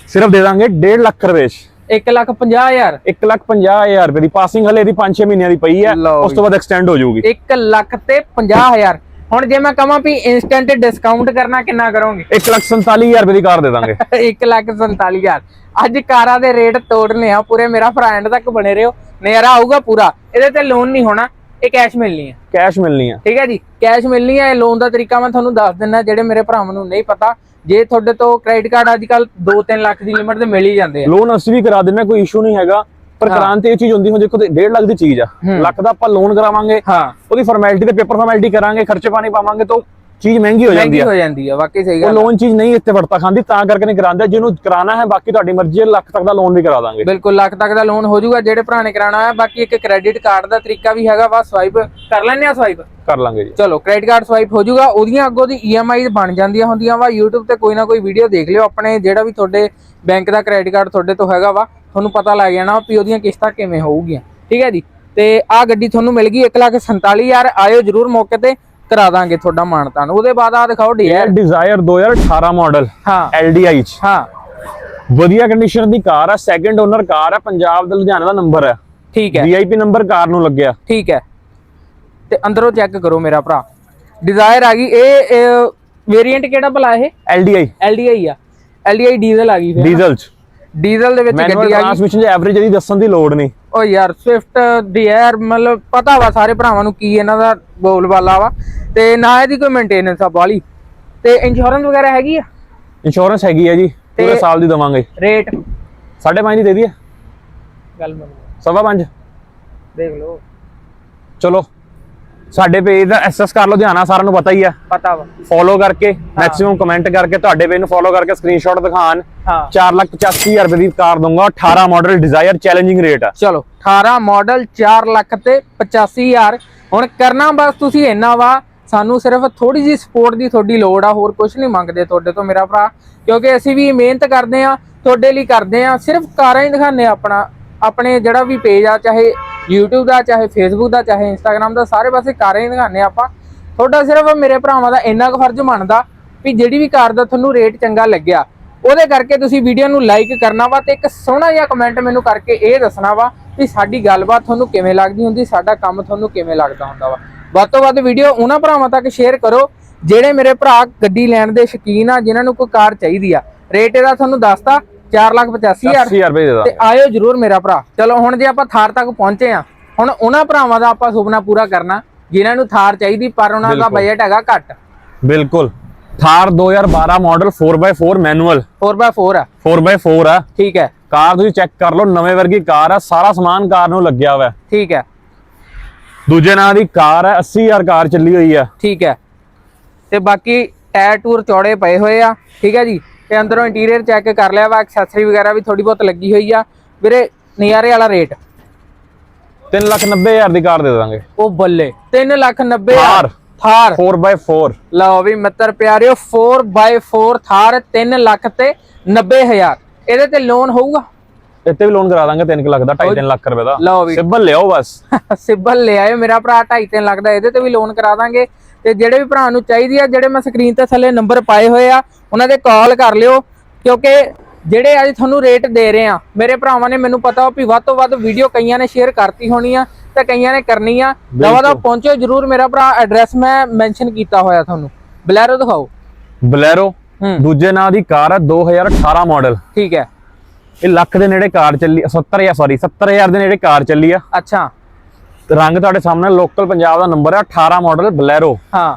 ਸਿਰਫ ਦੇ ਦਾਂਗੇ 1.5 ਲੱਖ ਰੁਪਏ 'ਚ। 1 ਲੱਖ 50 ਹਜ਼ਾਰ। 1 ਲੱਖ 50000 ਰੁਪਏ ਦੀ। ਪਾਸਿੰਗ ਹਲੇ ਦੀ 5-6 ਮਹੀਨਿਆਂ ਦੀ ਪਈ ਹੈ ਉਸ ਤੋਂ ਬਾਅਦ ਐਕਸਟੈਂਡ ਹੋ ਜਾਊਗੀ। 1 ਲੱਖ ਤੇ 50 ਹਜ਼ਾਰ। ਹੁਣ ਜੇ ਮੈਂ ਕਹਾਂ ਵੀ ਇਨਸਟੈਂਟ ਡਿਸਕਾਊਂਟ ਕਰਨਾ ਕਿੰਨਾ ਕਰੋਗੇ? 1 ਲੱਖ 47000 ਰੁਪਏ ਦੀ ਕਾਰ ਦੇ ਦਾਂਗੇ। 1 ਲੱਖ 47 ਹਜ਼ਾਰ। ਅੱਜ ਕਾਰਾਂ ਦੇ ਰੇਟ ਤੋੜਨੇ ਆ ਪੂਰੇ ਮੇਰਾ ਭਰਾ ਐਂਡ ਤੱਕ ਬਣੇ ਰਹੋ ਨਜ਼ਾਰਾ ਆਊਗਾ ਪੂਰਾ। ਇਹਦੇ ਤੇ ਲੋਨ ਨਹੀਂ ਹੋਣਾ ਇਹ ਕੈਸ਼ ਮਿਲਣੀ ਹੈ ਕੈਸ਼ ਮਿਲਣੀ ਆ। ਠੀਕ ਹੈ ਜੀ? ਕੈਸ਼ ਮਿਲਣੀ ਹੈ ਇਹ ਲੋਨ ਦਾ ਤਰੀਕਾ ਮੈਂ ਤੁਹਾਨੂੰ ਦੱਸ ਦਿੰਦਾ ਜਿਹੜੇ ਮੇਰੇ ਭਰਾਵਾਂ ਨੂੰ ਨਹੀਂ ਪਤਾ। ਜੇ ਤੁਹਾਡੇ ਤੋਂ ਕ੍ਰੈਡਿਟ ਕਾਰਡ ਅੱਜ ਕੱਲ 2-3 ਲੱਖ ਦੀ ਲਿਮਟ ਤੇ ਮਿਲ ਹੀ ਜਾਂਦੇ ਆ। ਲੋਨ ਅਸੀਂ ਵੀ ਕਰਾ ਦਿੰਦੇ ਹਾਂ, ਕੋਈ ਇਸ਼ੂ ਨਹੀਂ ਹੈਗਾ। ਪਰ ਤੇ ਇਹ ਚੀਜ਼ ਹੁੰਦੀ ਹੁਣ ਦੇਖੋ ਤੇ 1.5 ਲੱਖ ਦੀ ਚੀਜ਼ ਆ। ਲੱਖ ਦਾ ਆਪਾਂ ਲੋਨ ਕਰਾਵਾਂਗੇ ਹਾਂ। ਉਹਦੀ ਫਾਰਮੈਲਿਟੀ ਤੇ ਪੇਪਰ ਫਾਰਮੈਲਿਟੀ ਕਰਾਂਗੇ ਖਰਚੇ ਪਾਣੀ ਪਾਵਾਂਗੇ ਤਾਂ ਉਹ ਚੀਜ਼ ਮਹਿੰਗੀ ਹੋ ਜਾਂਦੀ ਮਹਿੰਗੀ ਆ। ਹੋ ਜਾਂਦੀ ਆ ਵਾਕਈ ਸਹੀ ਉਹ ਗੱਲ ਆ। ਲੋਨ ਚੀਜ਼ ਨਹੀਂ ਇੱਥੇ ਵਰਤਾ ਖਾਂਦੀ ਤਾਂ ਕਰਕੇ ਨਹੀਂ ਕਰਾਉਂਦਾ ਜਿਹਨੂੰ ਕਰਾਣਾ ਹੈ ਬਾਕੀ ਤੁਹਾਡੀ ਮਰਜ਼ੀ ਹੈ ਲੱਖ ਤੱਕ ਦਾ ਲੋਨ ਵੀ ਕਰਾ ਦਾਂਗੇ। ਬਿਲਕੁਲ ਲੱਖ ਤੱਕ ਦਾ ਲੋਨ ਹੋ ਜਾਊਗਾ ਜਿਹੜੇ ਭਰਾ ਨੇ ਕਰਾਣਾ ਹੈ ਬਾਕੀ ਇੱਕ ਕ੍ਰੈਡਿਟ ਕਾਰਡ ਦਾ ਤਰੀਕਾ ਵੀ ਹੈਗਾ ਵਾ ਸਵਾਈਪ ਕਰ ਲੈਣੇ ਆ ਸਵਾਈਪ ਕਰ ਲਾਂਗੇ ਜੀ। ਚਲੋ ਕ੍ਰੈਡਿਟ ਕਾਰਡ ਸਵਾਈਪ ਹੋ ਜਾਊਗਾ ਉਹਦੀਆਂ ਅੱਗੋਂ ਦੀ EMI ਬਣ ਜਾਂਦੀਆਂ ਹੁੰਦੀਆਂ ਵਾ YouTube ਤੇ ਕੋਈ ਨਾ ਕੋਈ ਵੀਡੀਓ ਦੇਖ ਲਿਓ ਆਪਣੇ ਜਿਹੜਾ ਵੀ ਤੁਹਾਡੇ ਬੈਂਕ ਦਾ ਕ੍ਰੈਡਿਟ ਕਾਰਡ ਤੁਹਾਡੇ ਤੋਂ ਹੈਗਾ ਵਾ ਤੁਹਾਨੂੰ ਪਤਾ ਲੱਗ ਜਾਣਾ ਵੀ ਉਹਦੀਆਂ ਕਿਸ਼ਤਾਂ ਕਿਵੇਂ ਹੋਊਗੀਆਂ। ਠੀਕ ਹੈ ਜੀ? ਤੇ ਆਹ ਗੱਡੀ ਤੁਹਾਨੂੰ ਮਿਲ ਗਈ 147000 ਆਇਓ ਜਰੂਰ ਮੌਕੇ ਤੇ ਕਰਾ ਦਾਂਗੇ ਤੁਹਾਡਾ ਮਾਨਤਾਨ ਉਹਦੇ ਬਾਅਦ ਆ ਦਿਖਾਓ ਡੀਆਰ ਡਿਜ਼ਾਇਰ 2018 ਮਾਡਲ ਹਾਂ। LDI ਚ। ਹਾਂ। ਵਧੀਆ ਕੰਡੀਸ਼ਨ ਦੀ ਕਾਰ ਆ ਸੈਕੰਡ ਓਨਰ ਕਾਰ ਆ ਪੰਜਾਬ ਦੇ ਲੁਧਿਆਣਾ ਦਾ ਨੰਬਰ ਹੈ ਠੀਕ ਹੈ। VIP ਨੰਬਰ ਕਾਰ ਨੂੰ ਲੱਗਿਆ। ਠੀਕ ਹੈ। ਤੇ ਅੰਦਰੋਂ ਚੈੱਕ ਕਰੋ ਮੇਰਾ ਭਰਾ। ਡਿਜ਼ਾਇਰ ਆ ਗਈ। ਇਹ ਵੇਰੀਐਂਟ ਕਿਹੜਾ ਭਲਾ ਇਹ? LDI LDI ਆ। LDI ਡੀਜ਼ਲ ਆ ਗਈ ਫਿਰ ਡੀਜ਼ਲ ਚ। ਡੀਜ਼ਲ ਦੇ ਵਿੱਚ ਗੱਡੀ ਆ ਗਈ। ਟ੍ਰਾਂਸਮਿਸ਼ਨ ਦੀ ਐਵਰੇਜ ਇਹਦੀ ਦੱਸਣ ਦੀ ਲੋੜ ਨਹੀਂ। ਓ ਯਾਰ ਸਵਿਫਟ ਡੀਆਰ ਮਤਲਬ ਪਤਾ ਵਾ ਸਾਰੇ ਭਰਾਵਾਂ ਨੂੰ ਕੀ ਇਹਨਾਂ ਦਾ ਬੋਲਬਾਲਾ ਵਾ। ਤੇ ਨਾ ਇਹਦੀ ਕੋਈ ਮੇਨਟੇਨੈਂਸ ਆ ਬਾਲੀ ਤੇ ਇੰਸ਼ੋਰੈਂਸ ਵਗੈਰਾ ਹੈਗੀ ਆ? ਇੰਸ਼ੋਰੈਂਸ ਹੈਗੀ ਹੈ ਜੀ ਪੂਰੇ ਸਾਲ ਦੀ ਦਵਾਂਗੇ। ਰੇਟ 5.5 ਦੀ ਦੇ ਦਈਏ। ਗੱਲ ਮੰਨ ਸਵਾ ਪੰਜ। ਦੇਖ ਲਓ। ਚਲੋ। ਸਾਡੇ ਪੇਜ ਦਾ ਐਕਸੈਸ ਕਰ ਲਓ ਧਿਆਨਾ ਸਾਰਿਆਂ ਨੂੰ ਪਤਾ ਹੀ ਆ। ਪਤਾ ਵਾ। ਫੋਲੋ ਕਰਕੇ ਮੈਕਸਿਮਮ ਕਮੈਂਟ ਕਰਕੇ ਤੁਹਾਡੇ ਪੇਜ ਨੂੰ ਫੋਲੋ ਕਰਕੇ ਸਕਰੀਨਸ਼ਾਟ ਦਿਖਾਣ ਹਾਂ। 485000 ਰੁਪਏ ਦੀ ਕਾਰ ਦਊਂਗਾ 18 ਮਾਡਲ ਡਿਜ਼ਾਇਰ ਚੈਲੰਜਿੰਗ ਰੇਟ ਆ। ਚਲੋ 18 ਮਾਡਲ 4 ਲੱਖ ਤੇ 85000 ਹੁਣ ਕਰਨਾ ਬਸ ਤੁਸੀਂ ਇੰਨਾ ਵਾ ਸਾਨੂੰ ਸਿਰਫ ਥੋੜੀ ਜੀ ਸਪੋਰਟ ਦੀ ਤੁਹਾਡੀ ਲੋੜ ਆ ਹੋਰ ਕੁਝ ਨਹੀਂ ਮੰਗਦੇ ਤੁਹਾਡੇ ਤੋਂ ਮੇਰਾ ਭਰਾ। ਕਿਉਂਕਿ ਅਸੀਂ ਵੀ ਮਿਹਨਤ ਕਰਦੇ ਆ ਤੁਹਾਡੇ ਲਈ ਕਰਦੇ ਆ ਸਿਰਫ ਕਾਰਾਂ ਹੀ ਆ ਆਪਣਾ। ਆਪਣੇ ਜਿਹੜਾ ਵੀ ਪੇਜ ਆ, ਚਾਹੇ YouTube ਦਾ, ਚਾਹੇ Facebook ਦਾ, ਚਾਹੇ Instagram ਦਾ, ਸਾਰੇ ਪਾਸੇ ਕਾਰਾਂ ਹੀ ਦਿਖਾਉਂਦੇ ਆ ਆਪਾਂ। ਤੁਹਾਡਾ ਸਿਰਫ ਮੇਰੇ ਭਰਾਵਾਂ ਦਾ ਇੰਨਾ ਕੁ ਫਰਜ਼ ਮੰਨਦਾ ਵੀ ਜਿਹੜੀ ਵੀ ਕਾਰ ਦਾ ਤੁਹਾਨੂੰ ਰੇਟ ਚੰਗਾ ਲੱਗਿਆ, ਉਹਦੇ ਕਰਕੇ ਤੁਸੀਂ ਵੀਡੀਓ ਨੂੰ ਲਾਈਕ ਕਰਨਾ ਵਾ ਤੇ ਇੱਕ ਸੋਹਣਾ ਜਿਹਾ ਕਮੈਂਟ ਮੈਨੂੰ ਕਰਕੇ ਇਹ ਦੱਸਣਾ ਵਾ ਵੀ ਸਾਡੀ ਗੱਲਬਾਤ ਤੁਹਾਨੂੰ ਕਿਵੇਂ ਲੱਗਦੀ ਹੁੰਦੀ, ਸਾਡਾ ਕੰਮ ਤੁਹਾਨੂੰ ਕਿਵੇਂ ਲੱਗਦਾ ਹੁੰਦਾ ਵਾ। ਵੱਧ ਤੋਂ ਵੱਧ ਵੀਡੀਓ ਉਹਨਾਂ ਭਰਾਵਾਂ ਤੱਕ ਸ਼ੇਅਰ ਕਰੋ, ਜਿਹੜੇ ਮੇਰੇ ਭਰਾ ਗੱਡੀ ਲੈਣ ਦੇ ਸ਼ੌਕੀਨ ਆ, ਜਿਨ੍ਹਾਂ ਨੂੰ ਕੋਈ ਕਾਰ ਚਾਹੀਦੀ ਆ। ਰੇਟ ਇਹਦਾ ਤੁਹਾਨੂੰ ਦੱਸਤਾ 485000 80000 ਰੁਪਏ ਦੇ ਤੇ ਦਾਂਗੇ ਆਇਓ ਜਰੂਰ ਮੇਰਾ ਭਰਾ। ਚਲੋ ਹੁਣ ਜੇ ਆਪਾਂ ਥਾਰ ਤੱਕ ਪਹੁੰਚੇ ਆ ਹੁਣ ਉਹਨਾਂ ਭਰਾਵਾਂ ਦਾ ਆਪਾਂ ਸੁਪਨਾ ਪੂਰਾ ਕਰਨਾ ਜਿਨ੍ਹਾਂ ਨੂੰ ਥਾਰ ਚਾਹੀਦੀ ਪਰ ਉਹਨਾਂ ਦਾ ਬਿਲਕੁਲ। ਬਜਟ ਹੈਗਾ ਘੱਟ। ਬਿਲਕੁਲ। Thar 2012 model 4x4 manual 4x4 ਆ। 4x4 ਆ। ਠੀਕ ਹੈ। ਕਾਰ ਤੁਸੀਂ ਚੈੱਕ ਕਰ ਲਓ ਨਵੇਂ ਵਰਗੀ ਕਾਰ ਆ ਸਾਰਾ ਸਮਾਨ ਕਾਰ ਨੂੰ ਲੱਗਿਆ ਹੋਇਆ। ਹੈ। ਠੀਕ ਹੈ। ਦੂਜੇ ਨਾਂ ਦੀ ਕਾਰ ਹੈ 80000 ਕਾਰ ਚੱਲੀ ਹੋਈ ਆ। ਠੀਕ ਹੈ। ਤੇ ਬਾਕੀ ਟਾਇਰ ਟੂਰ ਚੌੜੇ ਪਏ ਹੋਏ ਆ। ਠੀਕ ਹੈ ਜੀ। ਤੇ ਅੰਦਰੋਂ ਇੰਟੀਰੀਅਰ ਚੈੱਕ ਕਰ ਲਿਆ ਵਾ ਐਕਸੈਸਰੀ ਵਗੈਰਾ ਵੀ ਥੋੜੀ ਬਹੁਤ ਲੱਗੀ ਹੋਈ ਆ। ਵੀਰੇ ਨਜ਼ਾਰੇ ਵਾਲਾ ਰੇਟ 390000 ਦੀ ਕਾਰ ਦੇ ਦਾਂਗੇ। ਉਹ ਬੱਲੇ 3 ਲੱਖ 90 ਥਾਰ। ਥਾਰ। 4x4 ਲਓ ਵੀ ਮਿੱਤਰ ਪਿਆਰਿਓ 4x4 ਥਾਰ 3 ਲੱਖ ਤੇ 90000 ਇਹਦੇ ਤੇ ਲੋਨ ਹੋਊਗਾ? ਇੱਥੇ ਵੀ ਲੋਨ ਕਰਾ ਦਾਂਗੇ 3 ਲੱਖ ਦਾ 2.5 ਲੱਖ ਰੁਪਏ ਦਾ। ਸਿੰਬਲ ਲਿਆਓ ਬਸ। ਸਿਬਲ ਲੈ ਆਇਓ ਮੇਰਾ ਭਰਾ 2.5 ਲੱਗਦਾ ਇਹਦੇ ਤੇ ਵੀ ਲੋਨ ਕਰਾ ਦਾਂਗੇ। ਤੇ ਜਿਹੜੇ ਵੀ ਭਰਾ ਨੂੰ ਚਾਹੀਦੀ ਆ ਜਿਹੜੇ ਮੈਂ ਸਕਰੀਨ ਤੇ ਥੱਲੇ ਨੰਬਰ ਪਾਏ ਹੋਏ ਆ ਉਹਨਾਂ ਦੇ ਕਾਲ ਕਰ ਲਿਓ ਕਿਉਂਕਿ ਜਿਹੜੇ ਅੱਜ ਤੁਹਾਨੂੰ ਰੇਟ ਦੇ ਰਹੇ ਆ ਮੇਰੇ ਭਰਾਵਾਂ ਨੇ ਮੈਨੂੰ ਪਤਾ ਵੀ ਵੱਧ ਤੋਂ ਵੱਧ ਵੀਡੀਓ ਕਈਆਂ ਨੇ ਸ਼ੇਅਰ ਕਰਤੀ ਹੋਣੀ ਆ ਤੇ ਕਈਆਂ ਨੇ ਕਰਨੀ ਆ। ਦਵਾ ਦਾ ਪਹੁੰਚੋ ਜਰੂਰ ਮੇਰਾ ਭਰਾ ਐਡਰੈਸ ਮੈਂ ਮੈਂਸ਼ਨ ਕੀਤਾ ਹੋਇਆ ਤੁਹਾਨੂੰ। ਬਲੈਰੋ ਦਿਖਾਓ। ਬਲੈਰੋ ਦੂਜੇ ਨਾਂ ਦੀ ਕਾਰ ਹੈ 2018 ਮਾਡਲ ਠੀਕ ਹੈ। ਇਹ ਲੱਖ ਦੇ ਨੇੜੇ ਕਾਰ ਚੱਲੀ 70 ਜਾਂ ਸੌਰੀ 70000 ਦੇ ਨੇੜੇ ਕਾਰ ਚੱਲੀ ਆ। ਅੱਛਾ। ਰੰਗ ਤੁਹਾਡੇ ਸਾਹਮਣੇ ਲੋਕਲ ਪੰਜਾਬ ਦਾ ਨੰਬਰ ਹੈ 18 ਮਾਡਲ ਬਲੈਰੋ ਹਾਂ।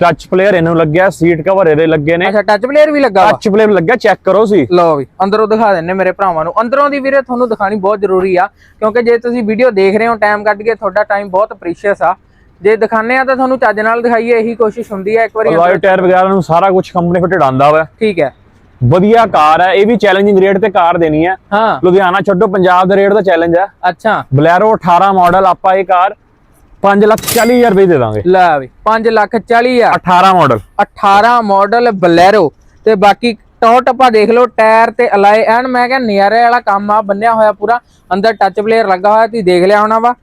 ਟੱਚ ਪਲੇਅਰ ਇਹਨੂੰ ਲੱਗਿਆ ਸੀਟ ਕਵਰ ਇਹਦੇ ਲੱਗੇ ਨੇ। ਅੱਛਾ ਟੱਚ ਪਲੇਅਰ ਵੀ ਲੱਗਾ ਵਾ? ਟੱਚ ਪਲੇਅਰ ਲੱਗਿਆ ਚੈੱਕ ਕਰੋ ਸੀ ਲਓ ਵੀ ਅੰਦਰੋਂ ਦਿਖਾ ਦਿੰਨੇ ਮੇਰੇ ਭਰਾਵਾਂ ਨੂੰ। ਅੰਦਰੋਂ ਦੀ ਵੀਰੇ ਤੁਹਾਨੂੰ ਦਿਖਾਣੀ ਬਹੁਤ ਜ਼ਰੂਰੀ ਆ ਕਿਉਂਕਿ ਜੇ ਤੁਸੀਂ ਵੀਡੀਓ ਦੇਖ ਰਹੇ ਹੋ ਟਾਈਮ ਕੱਢ ਕੇ ਤੁਹਾਡਾ ਟਾਈਮ ਬਹੁਤ ਪ੍ਰੀਸ਼ੀਅਸ ਆ। ਜੇ ਦਿਖਾਣੇ ਆ ਤਾਂ ਤੁਹਾਨੂੰ ਚੱਜ ਨਾਲ ਦਿਖਾਈਏ ਇਹੀ ਕੋਸ਼ਿਸ਼ ਹੁੰਦੀ ਆ ਇੱਕ ਵਾਰੀ ਅਲੋਏ ਟਾਇਰ ਵਗੈਰਾ ਨੂੰ ਸਾਰਾ ਕੁਝ ਕੰਪਨੀ ਫਿਟਡ ਆਂਦਾ ਵਾ। ਠੀਕ ਹੈ। ਵਧੀਆ ਕਾਰ ਹੈ ਇਹ ਵੀ ਚੈਲੰਜਿੰਗ ਰੇਟ ਤੇ ਕਾਰ ਦੇਣੀ ਹੈ। ਹਾਂ। ਲੁਧਿਆਣਾ ਛੱਡੋ ਪੰਜਾਬ ਦਾ ਰੇਟ ਦਾ ਚੈਲੰਜ ਹੈ। ਅੱਛਾ। ਬਲੈਰੋ 18 ਮਾਡਲ ਆਪਾਂ ਇਹ ਕਾਰ 5 ਲੱਖ 40 ਹਜ਼ਾਰ ਰੁਪਏ ਦੇ ਦਾਂਗੇ। ਲੈ ਵੀ 5 ਲੱਖ 40 ਹਜ਼ਾਰ। 18 ਮਾਡਲ 18 ਮਾਡਲ ਬਲੈਰੋ। ਤੇ ਬਾਕੀ ਟੌਰ ਟੱਪਾ ਦੇਖ ਲਓ ਟਾਇਰ ਤੇ ਅਲਾਈ ਐਨ ਮੈਂ ਕਿਹਾ ਨਿਆਰੇ ਵਾਲਾ ਕੰਮ ਆ ਬੰਨਿਆ ਹੋਇਆ ਪੂਰਾ। ਅੰਦਰ ਟੱਚ ਪਲੇਅਰ ਲੱਗਾ ਹੋਇਆ ਤੁਸੀਂ ਦੇਖ ਲਿਆ ਹੋਣਾ ਵਾ।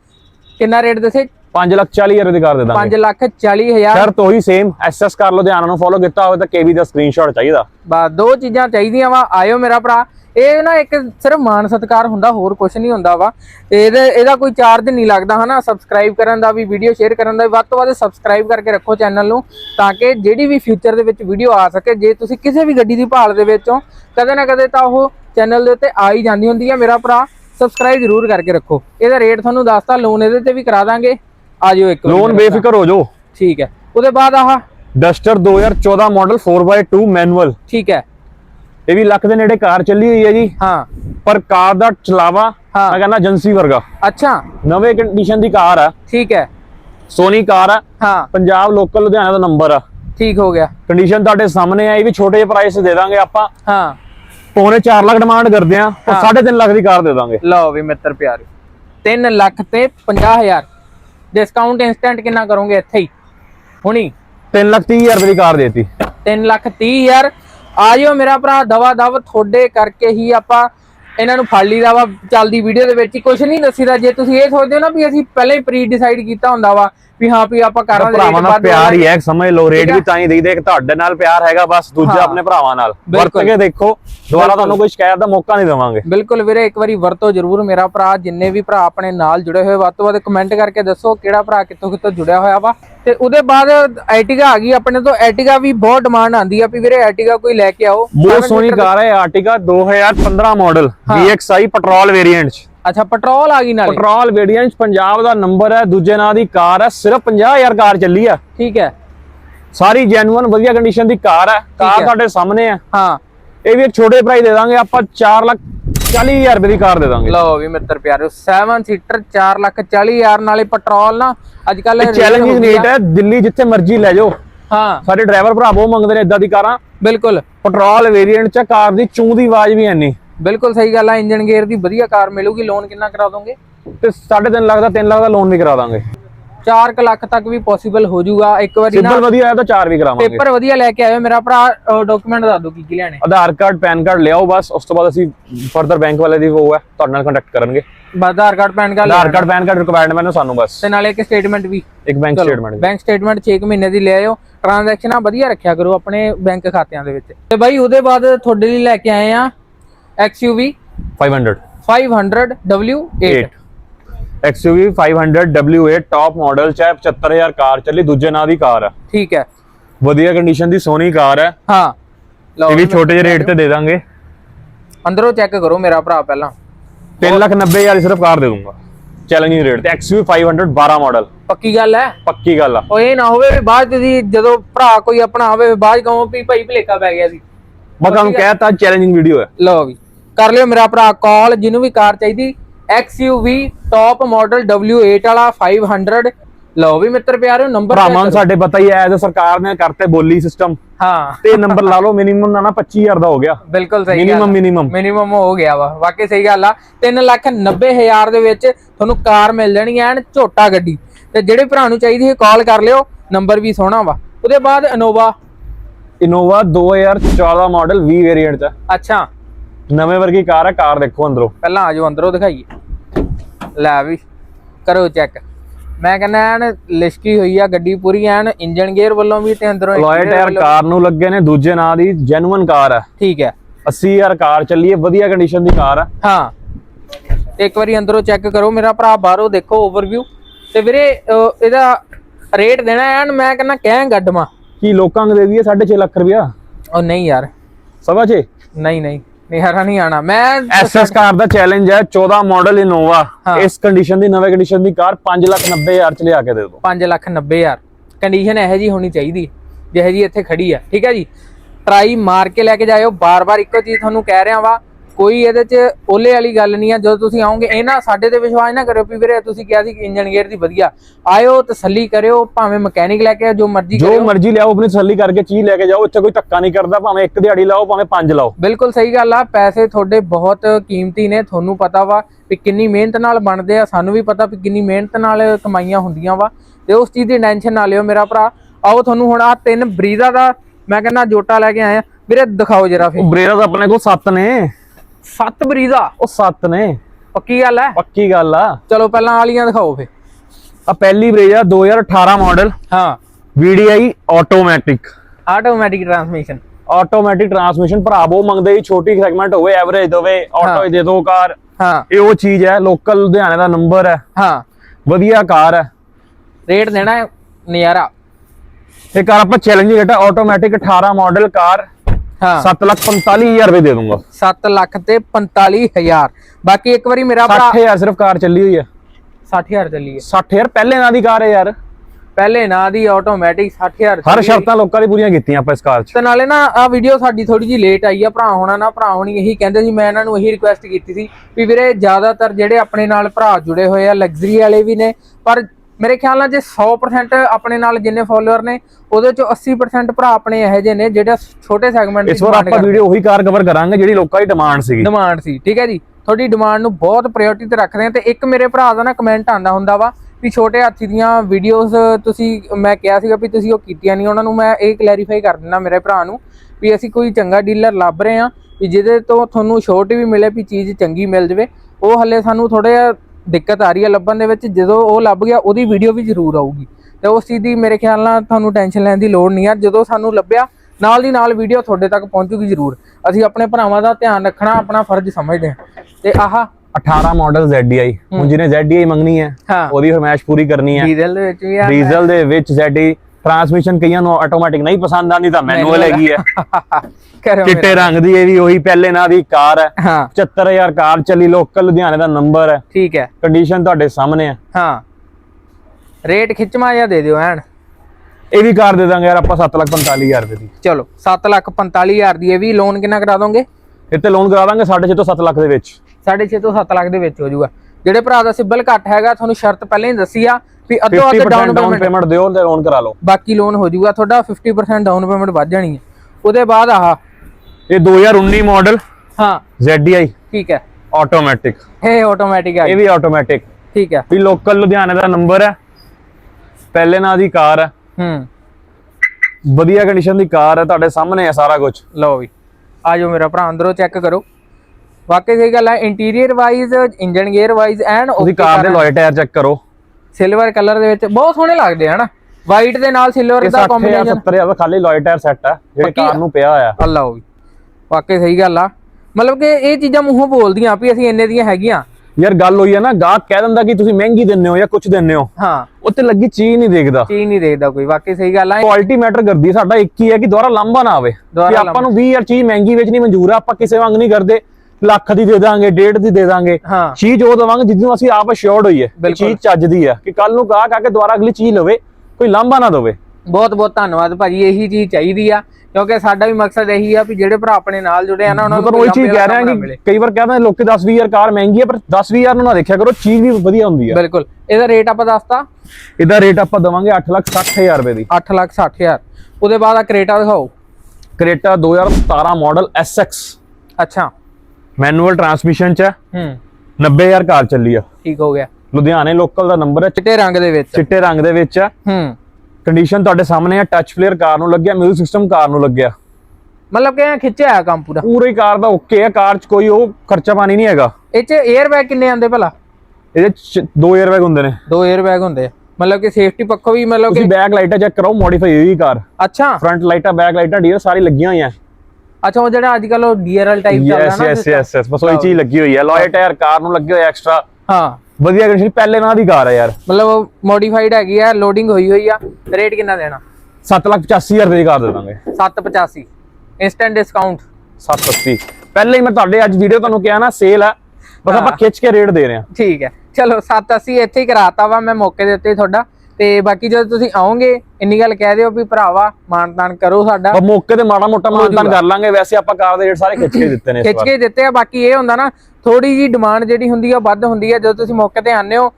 ਕਿੰਨਾ ਰੇਟ ਦੱਸੇ? 5 ਲੱਖ 40 ਹਜ਼ਾਰ ਦੀ ਕਾਰ ਦੇ ਦਾਂਗੇ। 5 ਲੱਖ 40 ਹਜ਼ਾਰ। ਸ਼ਰਤ ਉਹੀ ਸੇਮ ਐਸਐਸ ਕਰ ਲੁਧਿਆਣਾ ਨੂੰ ਫੋਲੋ ਕੀਤਾ ਹੋਵੇ ਤਾਂ ਕੇਵੀ ਦਾ ਸਕਰੀਨਸ਼ਾਟ ਚਾਹੀਦਾ। ਬਸ ਦੋ ਚੀਜ਼ਾਂ ਚਾਹੀਦੀਆਂ ਵਾ ਆਇਓ ਮੇਰਾ ਭਰਾ। ਇਹ ਨਾ ਇੱਕ ਸਿਰਫ ਮਾਨ ਸਤਿਕਾਰ ਹੁੰਦਾ ਹੋਰ ਕੁਝ ਨਹੀਂ ਹੁੰਦਾ ਵਾ। ਇਹਦੇ ਇਹਦਾ ਕੋਈ ਚਾਰਜ ਨਹੀਂ ਲੱਗਦਾ ਹਨਾ? ਸਬਸਕ੍ਰਾਈਬ ਕਰਨ ਦਾ ਵੀ ਵੀਡੀਓ ਸ਼ੇਅਰ ਕਰਨ ਦਾ ਵੀ ਵੱਧ ਤੋਂ ਵੱਧ ਸਬਸਕ੍ਰਾਈਬ ਕਰਕੇ ਰੱਖੋ ਚੈਨਲ ਨੂੰ ਤਾਂ ਕਿ ਜਿਹੜੀ ਵੀ ਫਿਊਚਰ ਦੇ ਵਿੱਚ ਵੀਡੀਓ ਆ ਸਕੇ ਜੇ ਤੁਸੀਂ ਕਿਸੇ ਵੀ ਗੱਡੀ ਦੀ ਭਾਲ ਦੇ ਵਿੱਚੋਂ ਕਦੇ ਨਾ ਕਦੇ ਤਾਂ ਉਹ ਚੈਨਲ ਦੇ ਉੱਤੇ ਆ ਹੀ ਜਾਂਦੀ ਹੁੰਦੀ ਹੈ ਮੇਰਾ ਭਰਾ। ਸਬਸਕ੍ਰਾਈਬ ਜ਼ਰੂਰ ਕਰਕੇ ਰੱਖੋ। ਇਹਦਾ ਰੇਟ ਤੁਹਾਨੂੰ ਦੱਸਤਾ ਲੋਨ ਇਹਦੇ ਤੇ ਵੀ ਕਰਾ ਦਾਂਗੇ। ਆ ਜਿਓ ਇੱਕ ਲੋਨ। ਬੇਫਿਕਰ ਹੋ ਜਾਓ। ਠੀਕ ਹੈ। ਉਹਦੇ ਬਾਅਦ ਆਹ ਡਸਟਰ 2014 ਮਾਡਲ 4x2 ਮੈਨੂਅਲ ਠੀਕ ਹੈ। ਇਹ ਵੀ ਲੱਖ ਦੇ ਨੇੜੇ ਕਾਰ ਚੱਲੀ ਹੋਈ ਹੈ ਜੀ। ਹਾਂ। ਪਰ ਕਾਰ ਦਾ ਚਲਾਵਾ ਹਾਂ। ਮੈਂ ਕਹਿੰਦਾ ਏਜੰਸੀ ਵਰਗਾ। ਅੱਛਾ। ਨਵੇਂ ਕੰਡੀਸ਼ਨ ਦੀ ਕਾਰ ਆ। ਠੀਕ ਹੈ। ਸੋਨੀ ਕਾਰ ਆ। ਹਾਂ। ਪੰਜਾਬ ਲੋਕਲ ਲੁਧਿਆਣਾ ਦਾ ਨੰਬਰ ਆ। ਠੀਕ ਹੋ ਗਿਆ। ਕੰਡੀਸ਼ਨ ਤੁਹਾਡੇ ਸਾਹਮਣੇ ਆ ਇਹ ਵੀ ਛੋਟੇ ਜਿਹੇ ਪ੍ਰਾਈਸ ਦੇ ਦਾਂਗੇ ਆਪਾਂ। ਹਾਂ। ਪੌਣੇ 4 ਲੱਖ ਡਿਮਾਂਡ ਕਰਦੇ ਆ ਪਰ 3.5 ਲੱਖ ਦੀ ਕਾਰ ਦੇ ਦਾਂਗੇ। ਲਓ ਵੀ ਮਿੱਤਰ ਪਿਆਰੇ 3 ਲੱਖ ਤੇ 50000 ਡਿਸਕਾਊਂਟ ਇਨਸਟੈਂਟ ਕਿੰਨਾ ਕਰੋਗੇ ਇੱਥੇ ਹੀ? ਹੁਣੀ। 3 ਲੱਖ 30 ਹਜ਼ਾਰ ਰੁਪਏ ਦੀ ਕਾਰ ਦੇਤੀ। 3 ਲੱਖ 30000 ਆ ਜਿਓ ਮੇਰਾ ਭਰਾ ਦਵਾ ਦਵ ਤੁਹਾਡੇ ਕਰਕੇ ਹੀ ਆਪਾਂ ਇਹਨਾਂ ਨੂੰ ਫੜ ਲਈਦਾ ਵਾ। ਚੱਲਦੀ ਵੀਡੀਓ ਦੇ ਵਿੱਚ ਹੀ। ਕੁਝ ਨਹੀਂ ਦੱਸੀਦਾ। ਜੇ ਤੁਸੀਂ ਇਹ ਸੋਚਦੇ ਹੋ ਨਾ ਵੀ ਅਸੀਂ ਪਹਿਲਾਂ ਹੀ ਪ੍ਰੀ ਡਿਸਾਈਡ ਕੀਤਾ ਹੁੰਦਾ ਵਾ ਵੀ ਹਾਂ ਵੀ ਆਪਾਂ ਕਾਰਾਂ ਭਰਾਵਾਂ ਨਾਲ ਪਿਆਰ ਹੀ ਹੈ ਸਮਝ ਲਓ ਰੇਟ ਵੀ? ਤਾਂ ਹੀ ਦੇਈਦੇ ਕਿ ਤੁਹਾਡੇ ਨਾਲ ਪਿਆਰ ਹੈਗਾ ਬਸ ਦੂਜਾ। ਆਪਣੇ ਭਰਾਵਾਂ ਨਾਲ। ਵਰਤ। ਕੇ ਦੇਖੋ ਦੁਬਾਰਾ ਤੁਹਾਨੂੰ ਕੋਈ ਸ਼ਿਕਾਇਤ ਦਾ ਮੌਕਾ ਨਹੀਂ ਦੇਵਾਂਗੇ। ਬਿਲਕੁਲ ਵੀਰੇ ਇੱਕ ਵਾਰੀ ਵਰਤੋ ਜਰੂਰ ਮੇਰਾ ਭਰਾ ਜਿੰਨੇ ਵੀ ਭਰਾ ਆਪਣੇ ਨਾਲ ਜੁੜੇ ਹੋਏ ਵੱਧ ਤੋਂ ਵੱਧ ਕਮੈਂਟ ਕਰਕੇ ਦੱਸੋ ਕਿਹੜਾ ਭਰਾ ਕਿੱਥੋਂ ਕਿੱਥੋਂ ਜੁੜਿਆ ਹੋਇਆ ਵਾ। ਤੇ ਉਹਦੇ ਬਾਅਦ ਐਟੀਗਾ ਆ ਗਈ ਆਪਣੇ ਤੋਂ ਐਟੀਗਾ ਵੀ ਬਹੁਤ ਡਿਮਾਂਡ ਆਂਦੀ ਆ ਵੀ ਵੀਰੇ ਐਟੀਗਾ ਕੋਈ ਲੈ ਕੇ ਆਓ। ਬਹੁਤ ਸੋਹਣੀ ਕਾਰ ਹੈ Ertiga 2015 model VXI petrol variant ਚ। ਅੱਛਾ ਪੈਟਰੋਲ ਆ ਗਈ ਨਾਲੇ। ਪੈਟਰੋਲ ਵੇਰੀਐਂਟ ਪੰਜਾਬ ਦਾ ਨੰਬਰ ਹੈ ਦੂਜੇ ਨਾਂ ਦੀ ਕਾਰ ਹੈ ਸਿਰਫ 50000 ਕਾਰ ਚੱਲੀ ਆ। ਠੀਕ ਹੈ। ਸਾਰੀ ਜੈਨੂਅਨ ਵਧੀਆ ਕੰਡੀਸ਼ਨ ਦੀ ਕਾਰ ਹੈ ਕਾਰ। ਤੁਹਾਡੇ ਸਾਹਮਣੇ ਹੈ ਹਾਂ। ਇਹ ਵੀ ਇੱਕ ਛੋਟੇ ਪ੍ਰਾਈਸ ਦੇ ਦਾਂਗੇ ਆਪਾਂ 4 ਲੱਖ 40000 ਰੁਪਏ ਦੀ ਕਾਰ ਦੇ ਦਾਂਗੇ। ਲਓ ਵੀ ਮਿੱਤਰ ਪਿਆਰਿਓ 7 ਸੀਟਰ 4 ਲੱਖ 40 ਹਜ਼ਾਰ ਨਾਲੇ ਪੈਟਰੋਲ ਨਾ ਅੱਜ ਕੱਲ ਚੈਲੰਜਿੰਗ ਰੇਟ ਹੈ ਦਿੱਲੀ ਜਿੱਥੇ ਮਰਜ਼ੀ ਲੈ ਜਾਓ। ਹਾਂ। ਸਾਡੇ ਡਰਾਈਵਰ ਭਰਾ ਬਹੁਤ ਮੰਗਦੇ ਨੇ ਇਦਾਂ ਦੀ ਕਾਰਾਂ। ਬਿਲਕੁਲ। ਪੈਟਰੋਲ ਵੇਰੀਐਂਟ ਚ ਕਾਰ ਦੀ ਚੂੰ ਦੀ ਆਵਾਜ਼ ਵੀ ਐਨੀ ਬਿਲਕੁਲ ਸਹੀ ਗੱਲ ਆ ਇੰਜਨ ਗੇਅਰ ਦੀ ਵਧੀਆ ਕਾਰ ਮਿਲੂਗੀ ਲੋਨ ਕਿੰਨਾ ਕਰਾ ਦੋਗੇ? ਤੇ 3.5 ਲੱਖ ਦਾ 3 ਲੱਖ ਦਾ ਲੋਨ ਵੀ ਕਰਾ ਦਾਂਗੇ। 4 ਲੱਖ ਤੱਕ ਵੀ ਪੋਸੀਬਲ ਹੋ ਜਾਊਗਾ ਇੱਕ ਵਾਰੀ ਨਾ ਸਿੰਪਲ ਵਧੀਆ ਹੈ ਤਾਂ 4 ਵੀ ਕਰਾਵਾਂਗੇ। ਪੇਪਰ ਵਧੀਆ ਲੈ ਕੇ ਆਇਓ ਮੇਰਾ ਭਰਾ ਡਾਕੂਮੈਂਟ ਦੱਸ ਦਿਓ ਕੀ ਕੀ ਲੈਣੇ ਆਧਾਰ ਕਾਰਡ ਪੈਨ ਕਾਰਡ ਲਿਆਓ ਬਸ ਉਸ ਤੋਂ ਬਾਅਦ ਅਸੀਂ ਫਰਦਰ ਬੈਂਕ ਵਾਲੇ ਦੀ ਉਹ ਹੈ ਤੁਹਾਡੇ ਨਾਲ ਕੰਟੈਕਟ ਕਰਨਗੇ। ਬਸ Aadhaar card PAN card Aadhaar card PAN card requirement ਹੈ ਸਾਨੂੰ ਬਸ। ਤੇ ਨਾਲੇ ਇੱਕ ਸਟੇਟਮੈਂਟ ਵੀ। ਇੱਕ ਬੈਂਕ ਸਟੇਟਮੈਂਟ ਬੈਂਕ ਸਟੇਟਮੈਂਟ 6 ਮਹੀਨੇ ਦੀ ਲੈ ਆਇਓ ਟ੍ਰਾਂਜੈਕਸ਼ਨਾਂ ਵਧੀਆ ਰੱਖਿਆ ਕਰੋ ਆਪਣੇ ਬੈਂਕ ਖਾਤਿਆਂ ਦੇ ਵਿੱਚ। ਤੇ ਬਾਈ ਉਹਦੇ ਬਾਅਦ ਤੁਹਾਡੇ ਲਈ ਲੈ ਕੇ ਆਏ ਆ XUV 500 500 W8 8 XUV 500 W8 top model ਚ ਹੈ 75000 ਕਾਰ ਚੱਲੀ ਦੂਜੇ ਨਾਂ ਦੀ ਕਾਰ ਹੈ। ਠੀਕ ਹੈ। ਵਧੀਆ ਕੰਡੀਸ਼ਨ ਦੀ ਸੋਹਣੀ ਕਾਰ ਹੈ। ਹਾਂ। ਲਓ ਇਹ ਵੀ ਛੋਟੇ ਜਿਹੇ ਰੇਟ ਤੇ ਦੇ ਦਾਂਗੇ। ਅੰਦਰੋਂ ਚੈੱਕ ਕਰੋ ਮੇਰਾ ਭਰਾ ਪਹਿਲਾਂ। 390000 ਦੀ ਸਿਰਫ ਕਾਰ ਦੇ ਦੂੰਗਾ। ਚੈਲੰਜਿੰਗ ਰੇਟ ਤੇ XUV 500 12 ਮਾਡਲ ਪੱਕੀ ਗੱਲ ਹੈ? ਪੱਕੀ ਗੱਲ ਆ। ਉਹ ਇਹ ਨਾ ਹੋਵੇ ਵੀ ਬਾਅਦ ਚ ਦੀ ਜਦੋਂ ਭਰਾ ਕੋਈ ਆਪਣਾ ਆਵੇ ਬਾਅਦ ਕਹੋ ਵੀ ਭਾਈ ਭਲੇਖਾ ਪੈ ਗਿਆ ਸੀ। ਮੈਂ ਤੁਹਾਨੂੰ ਕਹਿਤਾ ਚੈਲੰਜਿੰਗ ਵੀਡੀਓ ਹੈ। ਲਓ ਵੀ। ਕਰ ਲਿਓ ਮੇਰਾ ਭਰਾ ਕਾਲ ਜਿਹਨੂੰ ਵੀ ਕਾਰ ਚਾਹੀਦੀ XUV ਟੌਪ ਮਾਡਲ W8 ਵਾਲਾ 500 ਲਓ ਵੀ ਮਿੱਤਰ ਪਿਆਰਿਓ ਨੰਬਰ ਭਰਾਵਾਂ ਨੂੰ ਸਾਡੇ ਪਤਾ ਹੀ ਹੈ ਜੇ ਸਰਕਾਰ ਨੇ ਕਰਤੇ ਬੋਲੀ ਸਿਸਟਮ ਹਾਂ। ਤੇ ਨੰਬਰ ਲਾ ਲਓ ਮਿਨੀਮਮ ਨਾ ਨਾ 25000 ਦਾ ਹੋ ਗਿਆ। ਬਿਲਕੁਲ ਸਹੀ ਮਿਨੀਮਮ ਮਿਨੀਮਮ ਮਿਨੀਮਮ ਹੋ ਗਿਆ ਵਾ। ਵਾਕਈ ਸਹੀ ਗੱਲ ਆ। 3 ਲੱਖ 90 ਹਜ਼ਾਰ ਦੇ ਵਿੱਚ ਤੁਹਾਨੂੰ ਕਾਰ ਮਿਲ ਜਾਣੀ ਐਨ ਝੋਟਾ ਗੱਡੀ। ਤੇ ਜਿਹੜੇ ਭਰਾ ਨੂੰ ਚਾਹੀਦੀ ਹੈ ਕਾਲ ਕਰ ਲਿਓ। ਨੰਬਰ ਵੀ ਸੋਹਣਾ ਵਾ। ਉਹਦੇ ਬਾਅਦ Innova Innova 2014 model V variant ਚ। ਅੱਛਾ। ਨਵੇਂ ਵਰਗੀ ਕਾਰ ਹੈ ਕਾਰ ਦੇਖੋ ਅੰਦਰੋਂ। ਪਹਿਲਾਂ ਆਜੋ ਅੰਦਰੋਂ ਦਿਖਾਈਏ। ਲੈ ਵੀ ਕਰੋ ਚੈੱਕ ਮੈਂ ਕਹਿੰਦਾ ਐਨ ਲਿਸ਼ਕੀ ਹੋਈ ਆ ਗੱਡੀ ਪੂਰੀ ਐਨ ਇੰਜਨ ਗੇਅਰ ਵੱਲੋਂ ਵੀ ਤੇ ਅੰਦਰੋਂ ਅਲੋਏ ਟਾਇਰ ਕਾਰ ਨੂੰ ਲੱਗੇ ਨੇ ਦੂਜੇ ਨਾਂ ਦੀ ਜੈਨੂਇਨ ਕਾਰ ਹੈ ਠੀਕ ਹੈ। 80000 ਕਾਰ ਚੱਲੀ ਹੈ ਵਧੀਆ ਕੰਡੀਸ਼ਨ ਦੀ ਕਾਰ ਹੈ ਹਾਂ। ਤੇ ਇੱਕ ਵਾਰੀ ਅੰਦਰੋਂ ਚੈੱਕ ਕਰੋ ਮੇਰਾ ਭਰਾ ਬਾਹਰੋਂ ਦੇਖੋ ਓਵਰਵਿਊ ਤੇ ਵੀਰੇ ਇਹਦਾ ਰੇਟ ਦੇਣਾ ਐਨ ਮੈਂ ਕਹਿੰਦਾ ਕਹਿ ਗੱਡਮਾ ਕੀ ਲੋਕਾਂ ਨੂੰ ਦੇ ਦਈਏ 6.5 ਲੱਖ ਰੁਪਇਆ? ਉਹ ਨਹੀਂ ਯਾਰ। ਸਵਾ ਚ ਨਹੀਂ ਨਹੀਂ। ਨਿਹਾਰਾ ਨਹੀਂ ਆਣਾ ਮੈਂ ਐਸਐਸ ਕਾਰ ਦਾ ਚੈਲੰਜ ਹੈ 14 ਮਾਡਲ ਇਨੋਵਾ। ਇਸ ਕੰਡੀਸ਼ਨ ਦੀ ਨਵੇਂ ਕੰਡੀਸ਼ਨ ਦੀ ਕਾਰ 590000 ਚ ਲਿਆ ਕੇ ਦੇ ਦਿਓ। 5 ਲੱਖ 90 ਹਜ਼ਾਰ। ਕੰਡੀਸ਼ਨ ਇਹੋ ਜੀ ਹੋਣੀ ਚਾਹੀਦੀ ਜਿਹੋ ਜੀ ਇੱਥੇ ਖੜੀ ਆ। ਠੀਕ ਹੈ ਜੀ? ਟਰਾਈ ਮਾਰ ਕੇ ਲੈ ਕੇ ਜਾਇਓ। ਬਾਰ-ਬਾਰ ਇੱਕੋ ਚੀਜ਼ ਤੁਹਾਨੂੰ ਕਹਿ ਰਿਹਾ ਵਾ ਕੋਈ ਇਹਦੇ 'ਚ ਓਲੇ ਵਾਲੀ ਗੱਲ ਨਹੀਂ ਆ ਜਦੋਂ ਤੁਸੀਂ ਆਓਗੇ ਇਹ ਨਾ ਸਾਡੇ ਤੇ ਵਿਸ਼ਵਾਸ ਨਾ ਕਰਿਓ ਵੀ ਵੀਰੇ ਤੁਸੀਂ ਕਿਹਾ ਸੀ ਕਿ ਇੰਜਨ ਗੇਅਰ ਦੀ ਵਧੀਆ। ਆਇਓ ਤਸੱਲੀ ਕਰਿਓ ਭਾਵੇਂ ਮਕੈਨਿਕ ਲੈ ਕੇ ਜੋ ਮਰਜ਼ੀ ਜੋ ਮਰਜ਼ੀ ਲਿਆਓ ਆਪਣੀ ਤਸੱਲੀ ਕਰਕੇ ਚੀਜ਼ ਲੈ ਕੇ ਜਾਓ ਇੱਥੇ ਕੋਈ ਧੱਕਾ ਨਹੀਂ ਕਰਦਾ ਭਾਵੇਂ ਇੱਕ ਦਿਹਾੜੀ ਲਾਓ ਭਾਵੇਂ ਪੰਜ ਲਾਓ। ਬਿਲਕੁਲ ਸਹੀ ਗੱਲ ਆ ਪੈਸੇ ਤੁਹਾਡੇ ਬਹੁਤ ਕੀਮਤੀ ਨੇ ਤੁਹਾਨੂੰ ਪਤਾ ਵਾ ਵੀ ਕਿੰਨੀ ਮਿਹਨਤ ਨਾਲ ਬਣਦੇ ਆ ਸਾਨੂੰ ਵੀ ਪਤਾ ਵੀ ਕਿੰਨੀ ਮਿਹਨਤ ਨਾਲ ਕਮਾਈਆਂ ਹੁੰਦੀਆਂ ਵਾ। ਤੇ ਉਸ ਚੀਜ਼ ਦੀ ਟੈਨਸ਼ਨ ਨਾ ਲਿਓ ਮੇਰਾ ਭਰਾ। ਆਓ ਤੁਹਾਨੂੰ ਹੁਣ ਆ ਤਿੰਨ ਬਰੀਜ਼ਾ ਦਾ ਮੈਂ ਕਹਿੰਦਾ ਜੋਟਾ ਲੈ ਕੇ ਆਏ ਆ ਵੀਰੇ ਦਿਖਾਓ ਜਰਾ ਫਿਰ। ਬਰੇਰਾ ਤਾਂ ਆਪਣੇ ਕੋਲ 7 ਨੇ। ਸੱਤ ਬਰੀਜ਼ਾ ਉਹ 7 ਨੇ। ਪੱਕੀ ਗੱਲ ਹੈ? ਪੱਕੀ ਗੱਲ ਆ। ਚਲੋ ਪਹਿਲਾਂ ਆਲੀਆਂ ਦਿਖਾਓ ਫਿਰ। ਆ ਪਹਿਲੀ ਬਰੇਜਾ 2018 ਮਾਡਲ ਹਾਂ। VDI automatic automatic transmission automatic transmission ਭਰਾਵੋ ਮੰਗਦੇ ਹੀ ਛੋਟੀ ਸੈਗਮੈਂਟ ਹੋਵੇ ਐਵਰੇਜ ਹੋਵੇ ਆਟੋ ਦੇ ਦੋ ਕਾਰ। ਹਾਂ। ਇਹ ਉਹ ਚੀਜ਼ ਹੈ ਲੋਕਲ ਲੁਧਿਆਣੇ ਦਾ ਨੰਬਰ ਹੈ। ਹਾਂ। ਵਧੀਆ ਕਾਰ ਹੈ। ਰੇਟ ਦੇਣਾ ਨਜ਼ਾਰਾ। ਇਹ ਕਾਰ ਆਪਾਂ challenge rate automatic 18 model car. ਹਾਂ। 745000 ਰੁਪਏ ਦੇ ਦੂੰਗਾ 7 ਲੱਖ ਤੇ 45000 ਬਾਕੀ ਇੱਕ ਵਾਰੀ ਮੇਰਾ ਭਰਾ 60000 ਸਿਰਫ ਕਾਰ ਚੱਲੀ ਹੋਈ ਹੈ। 60000 ਚੱਲੀ ਹੈ। 60000 ਪਹਿਲੇ ਨਾਂ ਦੀ ਕਾਰ ਹੈ ਯਾਰ। ਪਹਿਲੇ ਨਾਂ ਦੀ ਆਟੋਮੈਟਿਕ 60000 ਹਰ ਸ਼ਰਤਾਂ ਲੋਕਾਂ ਦੀ ਪੂਰੀਆਂ ਕੀਤੀਆਂ ਆਪਾਂ ਇਸ ਕਾਰ 'ਚ। ਤੇ ਨਾਲੇ ਨਾ ਆ ਵੀਡੀਓ ਸਾਡੀ ਥੋੜੀ ਜੀ ਲੇਟ ਆਈ ਆ ਭਰਾ ਹੋਣਾ ਨਾ ਭਰਾ ਹੋਣੀ ਇਹੀ ਕਹਿੰਦੇ ਸੀ ਮੈਂ ਇਹਨਾਂ ਨੂੰ ਇਹੀ ਰਿਕੁਐਸਟ ਕੀਤੀ ਸੀ ਵੀ ਵੀਰੇ ਜ਼ਿਆਦਾਤਰ ਜਿਹੜੇ ਆਪਣੇ ਨਾਲ ਭਰਾ ਜੁੜੇ ਹੋਏ ਆ ਲਗਜ਼ਰੀ ਵਾਲੇ ਵੀ ਨੇ ਪਰ ਮੇਰੇ ਖਿਆਲ ਨਾਲ ਜੇ 100% ਆਪਣੇ ਨਾਲ ਜਿੰਨੇ ਫਾਲੋਅਰ ਨੇ ਉਹਦੇ ਚੋਂ 80% ਭਰਾ ਆਪਣੇ ਇਹੋ ਜਿਹੇ ਨੇ ਜਿਹੜੇ ਛੋਟੇ ਸੈਗਮੈਂਟ ਦੀ ਇਸ ਵਾਰ ਆਪਾਂ ਵੀਡੀਓ ਉਹੀ ਕਾਰ ਕਵਰ ਕਰਾਂਗੇ ਜਿਹੜੀ ਲੋਕਾਂ ਦੀ ਡਿਮਾਂਡ ਸੀਗੀ। ਡਿਮਾਂਡ ਸੀ ਠੀਕ ਹੈ ਜੀ? ਤੁਹਾਡੀ ਡਿਮਾਂਡ ਨੂੰ ਬਹੁਤ ਪ੍ਰਾਇੋਰਟੀ ਤੇ ਰੱਖਦੇ ਆ ਤੇ ਇੱਕ ਮੇਰੇ ਭਰਾ ਦਾ ਨਾ ਕਮੈਂਟ ਆਂਦਾ ਹੁੰਦਾ ਵਾ ਵੀ ਛੋਟੇ ਹਾਥੀ ਦੀਆਂ ਵੀਡੀਓਜ਼ ਤੁਸੀਂ ਮੈਂ ਕਿਹਾ ਸੀਗਾ ਵੀ ਤੁਸੀਂ ਉਹ ਕੀਤੀਆਂ ਨਹੀਂ ਉਹਨਾਂ ਨੂੰ ਮੈਂ ਇਹ ਕਲੈਰੀਫਾਈ ਕਰ ਦਿੰਦਾ ਮੇਰੇ ਭਰਾ ਨੂੰ ਵੀ ਅਸੀਂ ਕੋਈ ਚੰਗਾ ਡੀਲਰ ਲੱਭ ਰਹੇ ਆ ਵੀ ਜਿਹਦੇ ਤੋਂ ਤੁਹਾਨੂੰ ਛੋਟ ਵੀ ਮਿਲੇ ਵੀ ਚੀਜ਼ ਚੰਗੀ ਮਿਲ ਜਵੇ ਉਹ ਹੱਲੇ ਸਾਨੂੰ ਥੋੜੇ ਜਿਹਾ ਦਿੱਕਤ ਆ ਰਹੀ ਹੈ ਲੱਭਣ ਦੇ ਵਿੱਚ ਜਦੋਂ ਉਹ ਲੱਭ ਗਿਆ ਉਹਦੀ ਵੀਡੀਓ ਵੀ ਜ਼ਰੂਰ ਆਊਗੀ। ਤੇ ਉਸ ਚੀਜ਼ ਦੀ ਮੇਰੇ ਖਿਆਲ ਨਾਲ ਤੁਹਾਨੂੰ ਟੈਨਸ਼ਨ ਲੈਣ ਦੀ ਲੋੜ ਨਹੀਂ ਆ ਜਦੋਂ ਸਾਨੂੰ ਲੱਭਿਆ ਨਾਲ ਦੀ ਨਾਲ ਵੀਡੀਓ ਤੁਹਾਡੇ ਤੱਕ ਪਹੁੰਚੂਗੀ ਜ਼ਰੂਰ। ਅਸੀਂ ਆਪਣੇ ਭਰਾਵਾਂ ਦਾ ਧਿਆਨ ਰੱਖਣਾ ਆਪਣਾ ਫਰਜ਼ ਸਮਝਦੇ ਹਾਂ। ਤੇ ਆਹ। 18 ਮਾਡਲ ZDI ਹੁਣ ਜਿਹਨੇ ZDI ਮੰਗਣੀ ਹੈ ਹਾਂ। ਉਹਦੀ ਫਰਮਾਇਸ਼ ਪੂਰੀ ਕਰਨੀ ਹੈ। ਡੀਜ਼ਲ ਦੇ ਵਿੱਚ ਵੀ ਆ। ਡੀਜ਼ਲ ਦੇ ਵਿੱਚ ZDI ਟਰਾਂਸਮਿਸ਼ਨ ਕਈਆਂ ਨੂੰ ਆਟੋਮੈਟਿਕ ਨਹੀਂ ਪਸੰਦ ਆਉਂਦੀ ਤਾਂ ਮੈਨੂਅਲ ਹੈਗੀ ਹੈ। ਚਿੱਟੇ ਰੰਗ ਦੀ ਇਹ ਵੀ ਉਹੀ ਪਹਿਲੇ ਨਾਂ ਦੀ ਕਾਰ ਹੈ। ਹਾਂ। 75000 ਕਾਰ ਚੱਲੀ ਲੋਕਲ ਲੁਧਿਆਣੇ ਦਾ ਨੰਬਰ ਹੈ। ਠੀਕ ਹੈ। ਕੰਡੀਸ਼ਨ ਤੁਹਾਡੇ ਸਾਹਮਣੇ ਹੈ। ਹਾਂ। ਰੇਟ ਖਿੱਚਮਾ ਜਾਂ ਦੇ ਦਿਓ ਐਨ? ਇਹ ਵੀ ਕਾਰ ਦੇ ਦਾਂਗੇ ਯਾਰ ਆਪਾਂ 745000 ਰੁਪਏ ਦੀ। ਚਲੋ 7 ਲੱਖ 45000 ਦੀ ਇਹ ਵੀ ਲੋਨ ਕਿੰਨਾ ਕਰਾ ਦੋਗੇ? ਇਹ ਤੇ ਲੋਨ ਕਰਾ ਦਾਂਗੇ 6.5 ਤੋਂ 7 ਲੱਖ ਦੇ ਵਿੱਚ। 6.5 ਤੋਂ 7 ਲੱਖ ਦੇ ਵਿੱਚ ਹੋ ਜਾਊਗਾ। ਜਿਹੜੇ ਭਰਾ ਦਾ ਸਿਬਲ ਘੱਟ ਹੈਗਾ ਤੁਹਾਨੂੰ ਸ਼ਰਤ ਪਹਿਲਾਂ ਹੀ ਦੱਸੀ ਆ ਵੀ ਅੱਧੋ ਅੱਧ 50% ਡਾਊਨ ਪੇਮੈਂਟ ਪੇਮੈਂਟ ਦਿਓ ਤੇ ਲੋਨ ਕਰਾ ਲਓ। ਬਾਕੀ ਲੋਨ ਹੋ ਜਾਊਗਾ ਤੁਹਾਡਾ 50% ਡਾਊਨ ਪੇਮੈਂਟ ਵੱਧ ਜਾਣੀ ਹੈ। ਉਹਦੇ ਬਾਅਦ ਆਹ। ਇਹ 2019 ਮਾਡਲ ਹਾਂ। ZDI ਠੀਕ ਹੈ। ਆਟੋਮੈਟਿਕ ਇਹ ਆਟੋਮੈਟਿਕ ਆ ਇਹ। ਵੀ ਆਟੋਮੈਟਿਕ ਠੀਕ ਹੈ। ਵੀ ਲੋਕਲ ਲੁਧਿਆਣੇ ਦਾ ਨੰਬਰ ਹੈ। ਪਹਿਲੇ ਨਾਂ ਦੀ ਕਾਰ ਹੈ। ਹੂੰ। ਵਧੀਆ ਕੰਡੀਸ਼ਨ ਦੀ ਕਾਰ ਹੈ ਤੁਹਾਡੇ ਸਾਹਮਣੇ ਹੈ ਸਾਰਾ ਕੁਝ ਲਓ ਵੀ। ਆ ਜਾਓ ਮੇਰਾ ਭਰਾ ਅੰਦਰੋਂ ਚੈੱਕ ਕਰੋ। ਵਾਕਈ ਸਹੀ ਗੱਲ ਹੈ interior wise engine gear wise ਐਨ ਤੁਸੀਂ ਕਾਰ ਦੇ ਲੋਏ ਟਾਇਰ ਚੈੱਕ ਕਰੋ। ਸਿਲਵਰ ਕਲਰ ਦੇ ਵਿੱਚ ਬਹੁਤ ਸੋਹਣੇ ਲੱਗਦੇ ਹਨ? ਵਾਈਟ ਦੇ ਨਾਲ ਸਿਲਵਰ ਦਾ 60 ਕੰਬੀਨੇਸ਼ਨ 70 ਦਾ ਖਾਲੀ ਟਾਇਰ ਸੈੱਟ ਹੈ ਜਿਹੜੇ ਕਾਰ ਆ? ਨੂੰ ਪਿਆ ਹੋਇਆ। ਅੱਲਾ ਹੋਈ ਵਾਕਈ ਸਹੀ ਗੱਲ ਆ। ਮਤਲਬ ਕਿ ਇਹ ਚੀਜ਼ਾਂ ਮੂੰਹੋਂ ਬੋਲਦੀਆਂ ਵੀ ਅਸੀਂ ਇੰਨੇ ਦੀਆਂ ਹੈਗੀਆਂ। ਯਾਰ ਗੱਲ ਹੋਈ ਹੈ ਨਾ ਗਾਹਕ ਕਹਿ ਦਿੰਦਾ ਕਿ ਤੁਸੀਂ ਮਹਿੰਗੀ ਦਿੰਦੇ ਹੋ ਜਾਂ ਕੁਝ ਦਿੰਦੇ ਹੋ। ਹਾਂ। ਉੱਤੇ ਲੱਗੀ ਚੀਜ਼ ਨਹੀਂ ਦੇਖਦਾ। ਚੀਜ਼ ਨਹੀਂ ਦੇਖਦਾ ਕੋਈ ਵਾਕਈ ਸਹੀ ਗੱਲ ਆ। ਕੁਆਲਿਟੀ ਮੈਟਰ ਕਰਦੀ ਹੈ ਸਾਡਾ ਇੱਕ ਹੀ ਹੈ ਕਿ ਦੁਬਾਰਾ ਲਾਂਭਾ ਨਾ ਆਵੇ। ਕਿ ਆਪਾਂ ਨੂੰ 20 ਯਾਰ ਚੀਜ਼ ਮਹਿੰਗੀ ਵੇਚਣੀ ਮਨਜ਼ੂਰ ਆ ਆਪਾਂ ਕਿਸੇ ਵਾਂਗ ਨਹੀਂ ਕਰਦੇ। ਲੱਖ ਦੀ ਦੇ ਦਾਂਗੇ ਡੇਢ ਦੀ ਦੇ ਦਾਂਗੇ। ਹਾਂ। ਚੀਜ਼ ਉਹ ਦਵਾਂਗੇ ਜਿੱਦੋਂ ਅਸੀਂ ਆਪ ਅਸ਼ੋਰਡ ਹੋਈਏ ਕਿ। ਚੀਜ਼ ਚੱਜਦੀ ਆ ਕਿ ਕੱਲ ਨੂੰ ਗਾਹਕ ਆ ਕੇ ਦੁਬਾਰਾ ਅਗਲੀ ਚੀਜ਼ ਲਵੇ ਕੋਈ ਲਾਂਭਾ ਨਾ ਦੇਵੇ। ਬਹੁਤ ਬਹੁਤ ਧੰਨਵਾਦ ਭਾਜੀ ਇਹੀ ਚੀਜ਼ ਚਾਹੀਦੀ ਆ ਕਿਉਂਕਿ ਸਾਡਾ ਵੀ ਮਕਸਦ ਇਹੀ ਆ ਵੀ ਜਿਹੜੇ ਭਰਾ ਆਪਣੇ ਨਾਲ ਜੁੜੇ ਆ ਨਾ ਉਹਨਾਂ ਨੂੰ ਉਹੀ ਚੀਜ਼ ਕੋਈ ਕਹਿ ਰਿਹਾ ਨਾ ਕਿ ਮਿਲੇ। ਕਈ ਵਾਰ ਕਹਿੰਦੇ ਲੋਕੀ 10 20 ਹਜ਼ਾਰ ਕਾਰ ਮਹਿੰਗੀ ਹੈ ਪਰ 10 20 ਹਜ਼ਾਰ ਨੂੰ ਨਾ ਦੇਖਿਆ ਕਰੋ ਚੀਜ਼ ਵੀ ਵਧੀਆ ਹੁੰਦੀ ਆ। ਬਿਲਕੁਲ। ਇਹਦਾ ਰੇਟ ਆਪਾਂ ਦੱਸਤਾ? ਇਹਦਾ ਰੇਟ ਆਪਾਂ ਦਵਾਂਗੇ 8 ਲੱਖ 60000 ਰੁਪਏ ਦੀ। 8 ਲੱਖ 60000 ਉਹਦੇ ਬਾਅਦ ਆ ਕਰੇਟਾ ਦਿਖਾਓ। ਕਰੇਟਾ 2017 ਮਾਡਲ SX ਅੱਛਾ। ਮੈਨੂਅਲ ਟਰਾਂਸਮਿਸ਼ਨ ਚ ਹੂੰ। 90000 ਕਾਰ ਚੱਲੀ ਆ। ਠੀਕ ਹੋ ਗਿਆ। ਲੁਧਿਆਣੇ ਲੋਕਲ ਦਾ ਨੰਬਰ ਹੈ ਚਿੱਟੇ ਰੰਗ ਦੇ ਵਿੱਚ। ਚਿੱਟੇ ਰੰਗ ਦੇ ਵਿੱਚ ਹੂੰ। ਕੰਡੀਸ਼ਨ ਤੁਹਾਡੇ ਸਾਹਮਣੇ ਆ ਟੱਚ ਫਲੇਅਰ ਕਾਰ ਨੂੰ ਲੱਗਿਆ ਮਿਊਜ਼ਿਕ ਸਿਸਟਮ ਕਾਰ ਨੂੰ ਲੱਗਿਆ। ਮਤਲਬ ਕਿ ਖਿੱਚਿਆ ਆ ਕੰਮ ਪੂਰਾ। ਪੂਰੀ ਕਾਰ ਦਾ ਓਕੇ ਆ ਕਾਰ 'ਚ ਕੋਈ ਉਹ ਖਰਚਾ ਪਾਣੀ ਨਹੀਂ ਹੈਗਾ। ਇਹ 'ਚ 에ਅਰ ਕਿੰਨੇ ਆਂਦੇ ਭਲਾ? ਇਹਦੇ 'ਚ ਦੋ 에ਅਰ ਬੈਗ ਹੁੰਦੇ ਨੇ। ਦੋ 에ਅਰ ਬੈਗ ਹੁੰਦੇ ਆ। ਮਤਲਬ ਕਿ ਸੇਫਟੀ ਪੱਖੋਂ ਵੀ ਮਤਲਬ ਕਿ ਬੈਕ ਲਾਈਟਾਂ ਚੈੱਕ ਕਰਾਓ ਮੋਡੀਫਾਈ ਹੋਈ ਕਾਰ। ਅੱਛਾ। ਫਰੰਟ ਲਾਈਟਾਂ ਬੈਕ ਲਾਈਟਾਂ ਡੀਅਰ ਸਾਰੀ ਲੱਗੀਆਂ ਹੋਈਆਂ। ਅੱਛਾ ਉਹ ਜਿਹੜਾ ਅੱਜ ਕੱਲ ਉਹ ਡੀਆਰਐਲ ਟਾਈਪ ਚੱਲਦਾ ਯੈਸ ਨਾ ਯੈਸ system। ਯੈਸ ਯੈਸ ਬਸ ਉਹੀ ਚੀਜ਼ ਲੱਗੀ ਹੋਈ ਹੈ। ਲੋਏ ਟਾਇਰ ਕਾਰ ਨੂੰ ਲੱਗੇ ਹੋਏ ਐਕਸਟਰਾ ਹਾਂ। ਵਧੀਆ ਕੰਡੀਸ਼ਨ ਪਹਿਲੇ ਨਾਲ ਦੀ ਕਾਰ ਹੈ ਯਾਰ। ਮਤਲਬ ਮੋਡੀਫਾਈਡ ਹੈਗੀ ਆ ਲੋਡਿੰਗ ਹੋਈ ਹੋਈ ਆ। ਰੇਟ ਕਿੰਨਾ ਦੇਣਾ? 785000 ਰੁਪਏ ਦੀ ਕਾਰ ਦੇ ਦਾਂਗੇ। 785 ਇਨਸਟੈਂਟ ਡਿਸਕਾਊਂਟ 780 ਪਹਿਲੇ ਹੀ ਮੈਂ ਤੁਹਾਡੇ ਅੱਜ ਵੀਡੀਓ ਤੁਹਾਨੂੰ ਕਿਹਾ ਨਾ ਸੇਲ ਹੈ ਬਸ ਆਪਾਂ ਖਿੱਚ ਕੇ ਰੇਟ ਦੇ ਰਹੇ ਹਾਂ। ਠੀਕ ਹੈ। ਚਲੋ 780 ਇੱਥੇ ਹੀ ਕਰਾਤਾ ਵਾ ਮੈਂ ਮੌਕੇ ਦੇ ਉੱਤੇ ਤੁਹਾਡਾ। ਤੇ ਬਾਕੀ ਜਦੋਂ ਤੁਸੀਂ ਆਓਗੇ ਇੰਨੀ ਗੱਲ ਕਹਿ ਦਿਓ ਵੀ ਭਰਾਵਾ ਮਾਨਤਾਨ ਕਰੋ ਸਾਡਾ। ਮੌਕੇ ਤੇ ਮਾੜਾ ਮੋਟਾ ਮਾਨਤਾਨ। ਕਰ ਲਾਂਗੇ ਵੈਸੇ ਆਪਾਂ ਕਾਰ ਦੇ ਰੇਟ ਸਾਰੇ ਖਿੱਚ ਕੇ ਦਿੱਤੇ ਨੇ ਖਿੱਚ ਕੇ ਦਿੱਤੇ ਆ ਬਾਕੀ ਇਹ ਹੁੰਦਾ ਨਾ ਥੋੜੀ ਜੀ ਡਿਮਾਂਡ ਜਿਹੜੀ ਹੁੰਦੀ ਆ ਵੱਧ ਹੁੰਦੀ ਆ ਜਦੋਂ ਤੁਸੀਂ ਮੌਕੇ ਤੇ ਆਉਂਦੇ ਹੋ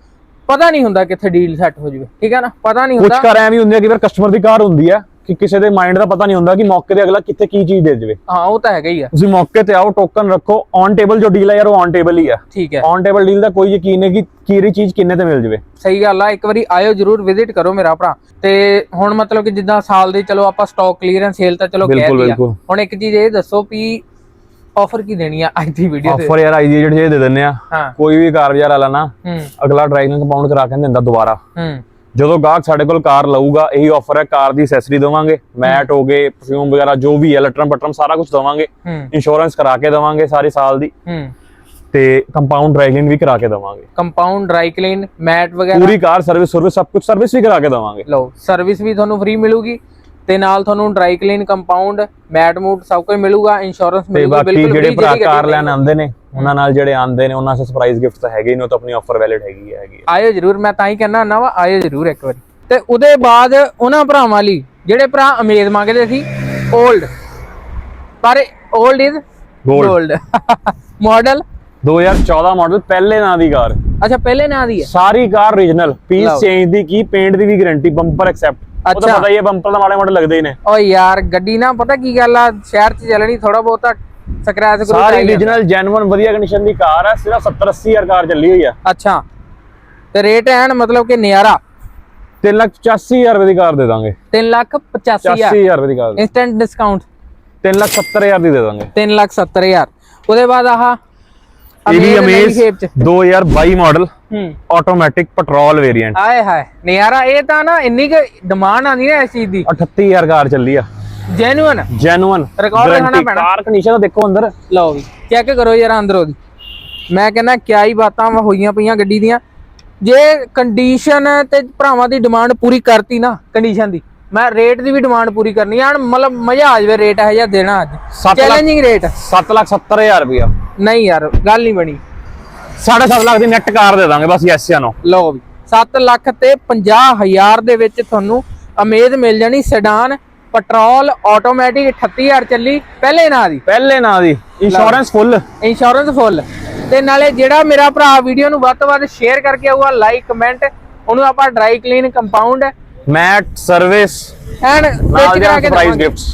ਪਤਾ ਨਹੀਂ ਹੁੰਦਾ ਕਿੱਥੇ ਡੀਲ ਸੈੱਟ ਹੋ ਜਾਵੇ ਠੀਕ ਹੈ ਨਾ? ਪਤਾ ਨਹੀਂ ਕੁਝ ਹੁੰਦਾ ਕਾਰ ਐਵੇਂ ਹੁੰਦੀ ਹੈ ਕਿ ਫਿਰ ਕਸਟਮਰ ਦੀ ਕਾਰ ਹੁੰਦੀ ਹੈ ਕਿ ਕਿਸੇ ਦੇ ਮਾਈਂਡ ਦਾ ਪਤਾ ਨਹੀਂ ਹੁੰਦਾ ਕਿ ਮੌਕੇ ਤੇ ਅਗਲਾ ਕਿੱਥੇ ਕੀ ਚੀਜ਼ ਦੇ ਦੇਵੇ। ਹਾਂ ਉਹ ਤਾਂ ਹੈਗਾ ਹੀ ਆ। ਤੁਸੀਂ ਮੌਕੇ ਤੇ ਆਓ ਟੋਕਨ ਰੱਖੋ ਔਨ ਟੇਬਲ ਜੋ ਡੀਲ ਹੈ ਯਾਰ ਉਹ ਔਨ ਟੇਬਲ ਹੀ ਹੈ ਠੀਕ ਹੈ। ਔਨ ਟੇਬਲ ਡੀਲ ਦਾ ਕੋਈ ਯਕੀਨ ਨਹੀਂ ਕਿ ਕਿਹੜੀ ਚੀਜ਼ ਕਿੰਨੇ ਤੇ ਮਿਲ ਜਾਵੇ। ਸਹੀ ਗੱਲ ਆ ਇੱਕ ਵਾਰੀ ਆਇਓ ਜਰੂਰ ਵਿਜ਼ਿਟ ਕਰੋ ਮੇਰਾ ਭਰਾ। ਤੇ ਹੁਣ ਮਤਲਬ ਕਿ ਜਿੱਦਾਂ ਸਾਲ ਦੀ ਚਲੋ ਆਪਾਂ ਸਟਾਕ ਕਲੀਅਰੈਂਸ ਸੇਲ ਤਾਂ ਚਲੋ ਕਹਿ ਦਿਆ। ਹੁਣ ਇੱਕ ਚੀਜ਼ ਇਹ ਦੱਸੋ ਵੀ ਆਫਰ ਕੀ ਦੇਣੀ ਆ ਅੱਜ ਦੀ ਵੀਡੀਓ ਤੇ? ਆਫਰ ਯਾਰ ਆਈ ਜਿਹੜੇ ਦੇ ਦਿੰਨੇ ਆ ਕੋਈ ਵੀ ਕਾਰ ਬਾਜ਼ਾਰ ਵਾਲਾ ਨਾ ਅਗਲਾ ਡਰਾਈਵਿੰਗ ਕੰਪਾਊਂਡ ਕਰਾ ਕੇ ਦਿੰਦਾ ਦੁਬਾਰਾ। ਹੂੰ। ਜਦੋਂ ਗਾਹਕ ਸਾਡੇ ਕੋਲ ਕਾਰ ਲਊਗਾ ਇਹੀ ਆਫਰ ਹੈ ਕਾਰ ਦੀ ਐਕਸੈਸਰੀ ਦਵਾਂਗੇ ਮੈਟ ਹੋ ਗਏ ਪਰਫਿਊਮ ਵਗੈਰਾ ਜੋ ਵੀ ਹੈ ਲਟਰਮ ਬਟਰਮ ਸਾਰਾ ਕੁਝ ਦਵਾਂਗੇ ਇੰਸ਼ੋਰੈਂਸ ਕਰਾ ਕੇ ਦਵਾਂਗੇ ਸਾਰੀ ਸਾਲ ਦੀ। ਤੇ ਕੰਪਾਊਂਡ ਡਰਾਈਵਿੰਗ ਵੀ ਕਰਾ ਕੇ ਦਵਾਂਗੇ। ਕੰਪਾਊਂਡ ਡਰਾਈ ਕਲੀਨ ਮੈਟ ਵਗੈਰਾ। ਪੂਰੀ ਕਾਰ ਸਰਵਿਸ ਸਰਵਿਸ ਸਭ ਕੁਝ ਸਰਵਿਸ ਵੀ ਕਰਾ ਕੇ ਦਵਾਂਗੇ। ਲਓ ਸਰਵਿਸ ਵੀ ਤੁਹਾਨੂੰ ਫ੍ਰੀ ਮਿਲੂਗੀ। ਤੇ ਨਾਲ ਤੁਹਾਨੂੰ ਡਰਾਈ ਕਲੀਨ ਕੰਪਾਊਂਡ ਮੈਟ ਮੂਟ ਸਭ ਕੁਝ ਮਿਲੂਗਾ ਇੰਸ਼ੋਰੈਂਸ ਮਿਲੂਗਾ ਬਿਲਕੁਲ ਜਿਹੜੇ ਭਰਾ ਕਾਰ ਲੈਣ ਆਉਂਦੇ ਨੇ ਉਹਨਾਂ ਨਾਲ ਜਿਹੜੇ ਆਉਂਦੇ ਨੇ ਉਹਨਾਂ ਸੇ ਸਰਪ੍ਰਾਈਜ਼ ਗਿਫਟ ਹੈਗੇ ਹੀ ਤਾਂ ਆਪਣੀ ਆਫਰ ਵੈਲਿਡ ਹੈਗੀ ਹੈਗੀ ਆਇਓ ਜਰੂਰ ਮੈਂ ਤਾਂ ਹੀ ਕਹਿਣਾ ਹੁੰਦਾ ਵਾ ਆਇਓ ਜਰੂਰ ਇੱਕ ਵਾਰੀ। ਤੇ ਉਹਦੇ ਬਾਅਦ ਉਹਨਾਂ ਭਰਾਵਾਂ ਲਈ ਜਿਹੜੇ ਭਰਾ ਅਮੇਜ਼ ਮੰਗਦੇ ਸੀ 올ਡ ਪਰ 올ਡ ਇਜ਼ 골ਡ ਮਾਡਲ 2014 ਮਾਡਲ ਪਹਿਲੇ ਨਾਂ ਦੀ ਕਾਰ। ਅੱਛਾ ਪਹਿਲੇ ਨਾਂ ਦੀ ਹੈ? ਸਾਰੀ ਕਾਰ origignal। ਪੀਸ ਚੇਂਜ ਦੀ ਕੀ ਪੇਂਟ ਦੀ ਵੀ ਗਾਰੰਟੀ ਬੰਪਰ ਐਕਸੈਪਟ ਅੱਛਾ। ਪਤਾ ਹੀ ਹੈ ਬੰਪਰ ਦਾ ਮਾੜੇ ਮਾੜੇ ਲੱਗਦੇ ਹੀ ਨੇ। ਓ ਯਾਰ ਗੱਡੀ ਨਾ ਪਤਾ ਕੀ ਗੱਲ ਆ? ਸ਼ਹਿਰ 'ਚ ਚੱਲਣੀ ਥੋੜਾ ਬਹੁਤਾ ਸਕ੍ਰੈਚ ਕਰੋ ਸਾਰੀ origignal genuine ਵਧੀਆ ਕੰਡੀਸ਼ਨ ਦੀ ਕਾਰ ਹੈ ਸਿਰਫ 70 80 ਹਜ਼ਾਰ ਕਾਰ ਚੱਲੀ ਹੋਈ ਹੈ ਅੱਛਾ। ਤੇ ਰੇਟ ਐਨ ਮਤਲਬ ਕਿ ਨਿਆਰਾ। 3 ਲੱਖ 85 ਹਜ਼ਾਰ ਰੁਪਏ ਦੀ ਕਾਰ ਦੇ ਦਾਂਗੇ। 3 ਲੱਖ 85 85 ਹਜ਼ਾਰ ਹਜ਼ਾਰ ਰੁਪਏ ਦੀ ਕਾਰ ਇਨਸਟੈਂਟ ਡਿਸਕਾਊਂਟ 3 ਲੱਖ 70 ਹਜ਼ਾਰ ਦੀ ਦੇ ਦਾਂਗੇ। 3 ਲੱਖ 70 ਹਜ਼ਾਰ। ਉਹਦੇ ਬਾਅਦ ਆਹ ਇਹ ਵੀ ਅਮੇਜ਼ shape 'ਚ। 2022 ਮਾਡਲ ਹੂੰ। ਆਟੋਮੈਟਿਕ ਪੈਟਰੋਲ ਵੇਰੀਐਂਟ ਆਏ ਹਾਏ ਨਿਆਰਾ ਇਹ ਤਾਂ ਨਾ ਇੰਨੀ ਕੁ ਡਿਮਾਂਡ ਆਂਦੀ ਨਾ ਇਸ ਚੀਜ਼ ਦੀ। 38000 ਕਾਰ ਚੱਲੀ ਆ। ਜੈਨੂਇਨ ਜੈਨੂਇਨ Record ਦਿਖਾਉਣਾ ਪੈਣਾ। ਕਾਰ ਕੰਡੀਸ਼ਨ ਤਾਂ ਦੇਖੋ ਅੰਦਰ। ਲਓ ਵੀ ਚੈੱਕ ਕਰੋ ਯਾਰ ਅੰਦਰੋਂ ਦੀ ਮੈਂ ਕਹਿੰਦਾ ਕਿਆ ਹੀ ਬਾਤਾਂ ਹੋਈਆਂ ਪਈਆਂ ਗੱਡੀ ਦੀਆਂ। ਜੇ ਕੰਡੀਸ਼ਨ ਤੇ ਭਰਾਵਾਂ ਦੀ ਡਿਮਾਂਡ ਪੂਰੀ ਕਰਤੀ ਨਾ ਕੰਡੀਸ਼ਨ ਦੀ। ਮੈਂ ਰੇਟ ਦੀ ਵੀ ਡਿਮਾਂਡ ਪੂਰੀ ਕਰਨੀ ਆ ਮਤਲਬ ਮਜ਼ਾ ਆ ਜਾਵੇ ਰੇਟ ਹੈ ਜਾਂ ਦੇਣਾ ਅੱਜ। ਚੈਲੰਜਿੰਗ ਰੇਟ 7 ਲੱਖ 70 ਹਜ਼ਾਰ ਰੁਪਇਆ। ਨਹੀਂ ਯਾਰ ਗੱਲ ਨਹੀਂ ਬਣੀ। 7.5 ਲੱਖ ਦੀ ਨੈਟ ਕਾਰ ਦੇ ਦਾਂਗੇ ਬਸ ਜਾਂ ਨੋ ਲਓ ਵੀ 7 ਲੱਖ ਤੇ 50000 ਦੇ ਵਿੱਚ ਤੁਹਾਨੂੰ ਅਮੇਜ਼ ਮਿਲ ਜਾਣੀ ਸੈਡਾਨ ਪੈਟਰੋਲ ਆਟੋਮੈਟਿਕ 38000 ਚੱਲੀ ਪਹਿਲੇ ਨਾਂ ਦੀ। ਪਹਿਲੇ ਨਾਂ ਦੀ ਇੰਸ਼ੋਰੈਂਸ ਫੁੱਲ ਇੰਸ਼ੋਰੈਂਸ ਫੁੱਲ ਤੇ ਨਾਲੇ ਜਿਹੜਾ ਮੇਰਾ ਭਰਾ ਵੀਡੀਓ ਨੂੰ ਵੱਧ ਤੋਂ ਵੱਧ ਸ਼ੇਅਰ ਕਰਕੇ ਆਊਗਾ ਲਾਈਕ ਕਮੈਂਟ ਉਹਨੂੰ ਆਪਾਂ dry clean compound mat service and ਨਾਲ ਦੇ ਸਰਪ੍ਰਾਈਜ਼ ਗਿਫਟਸ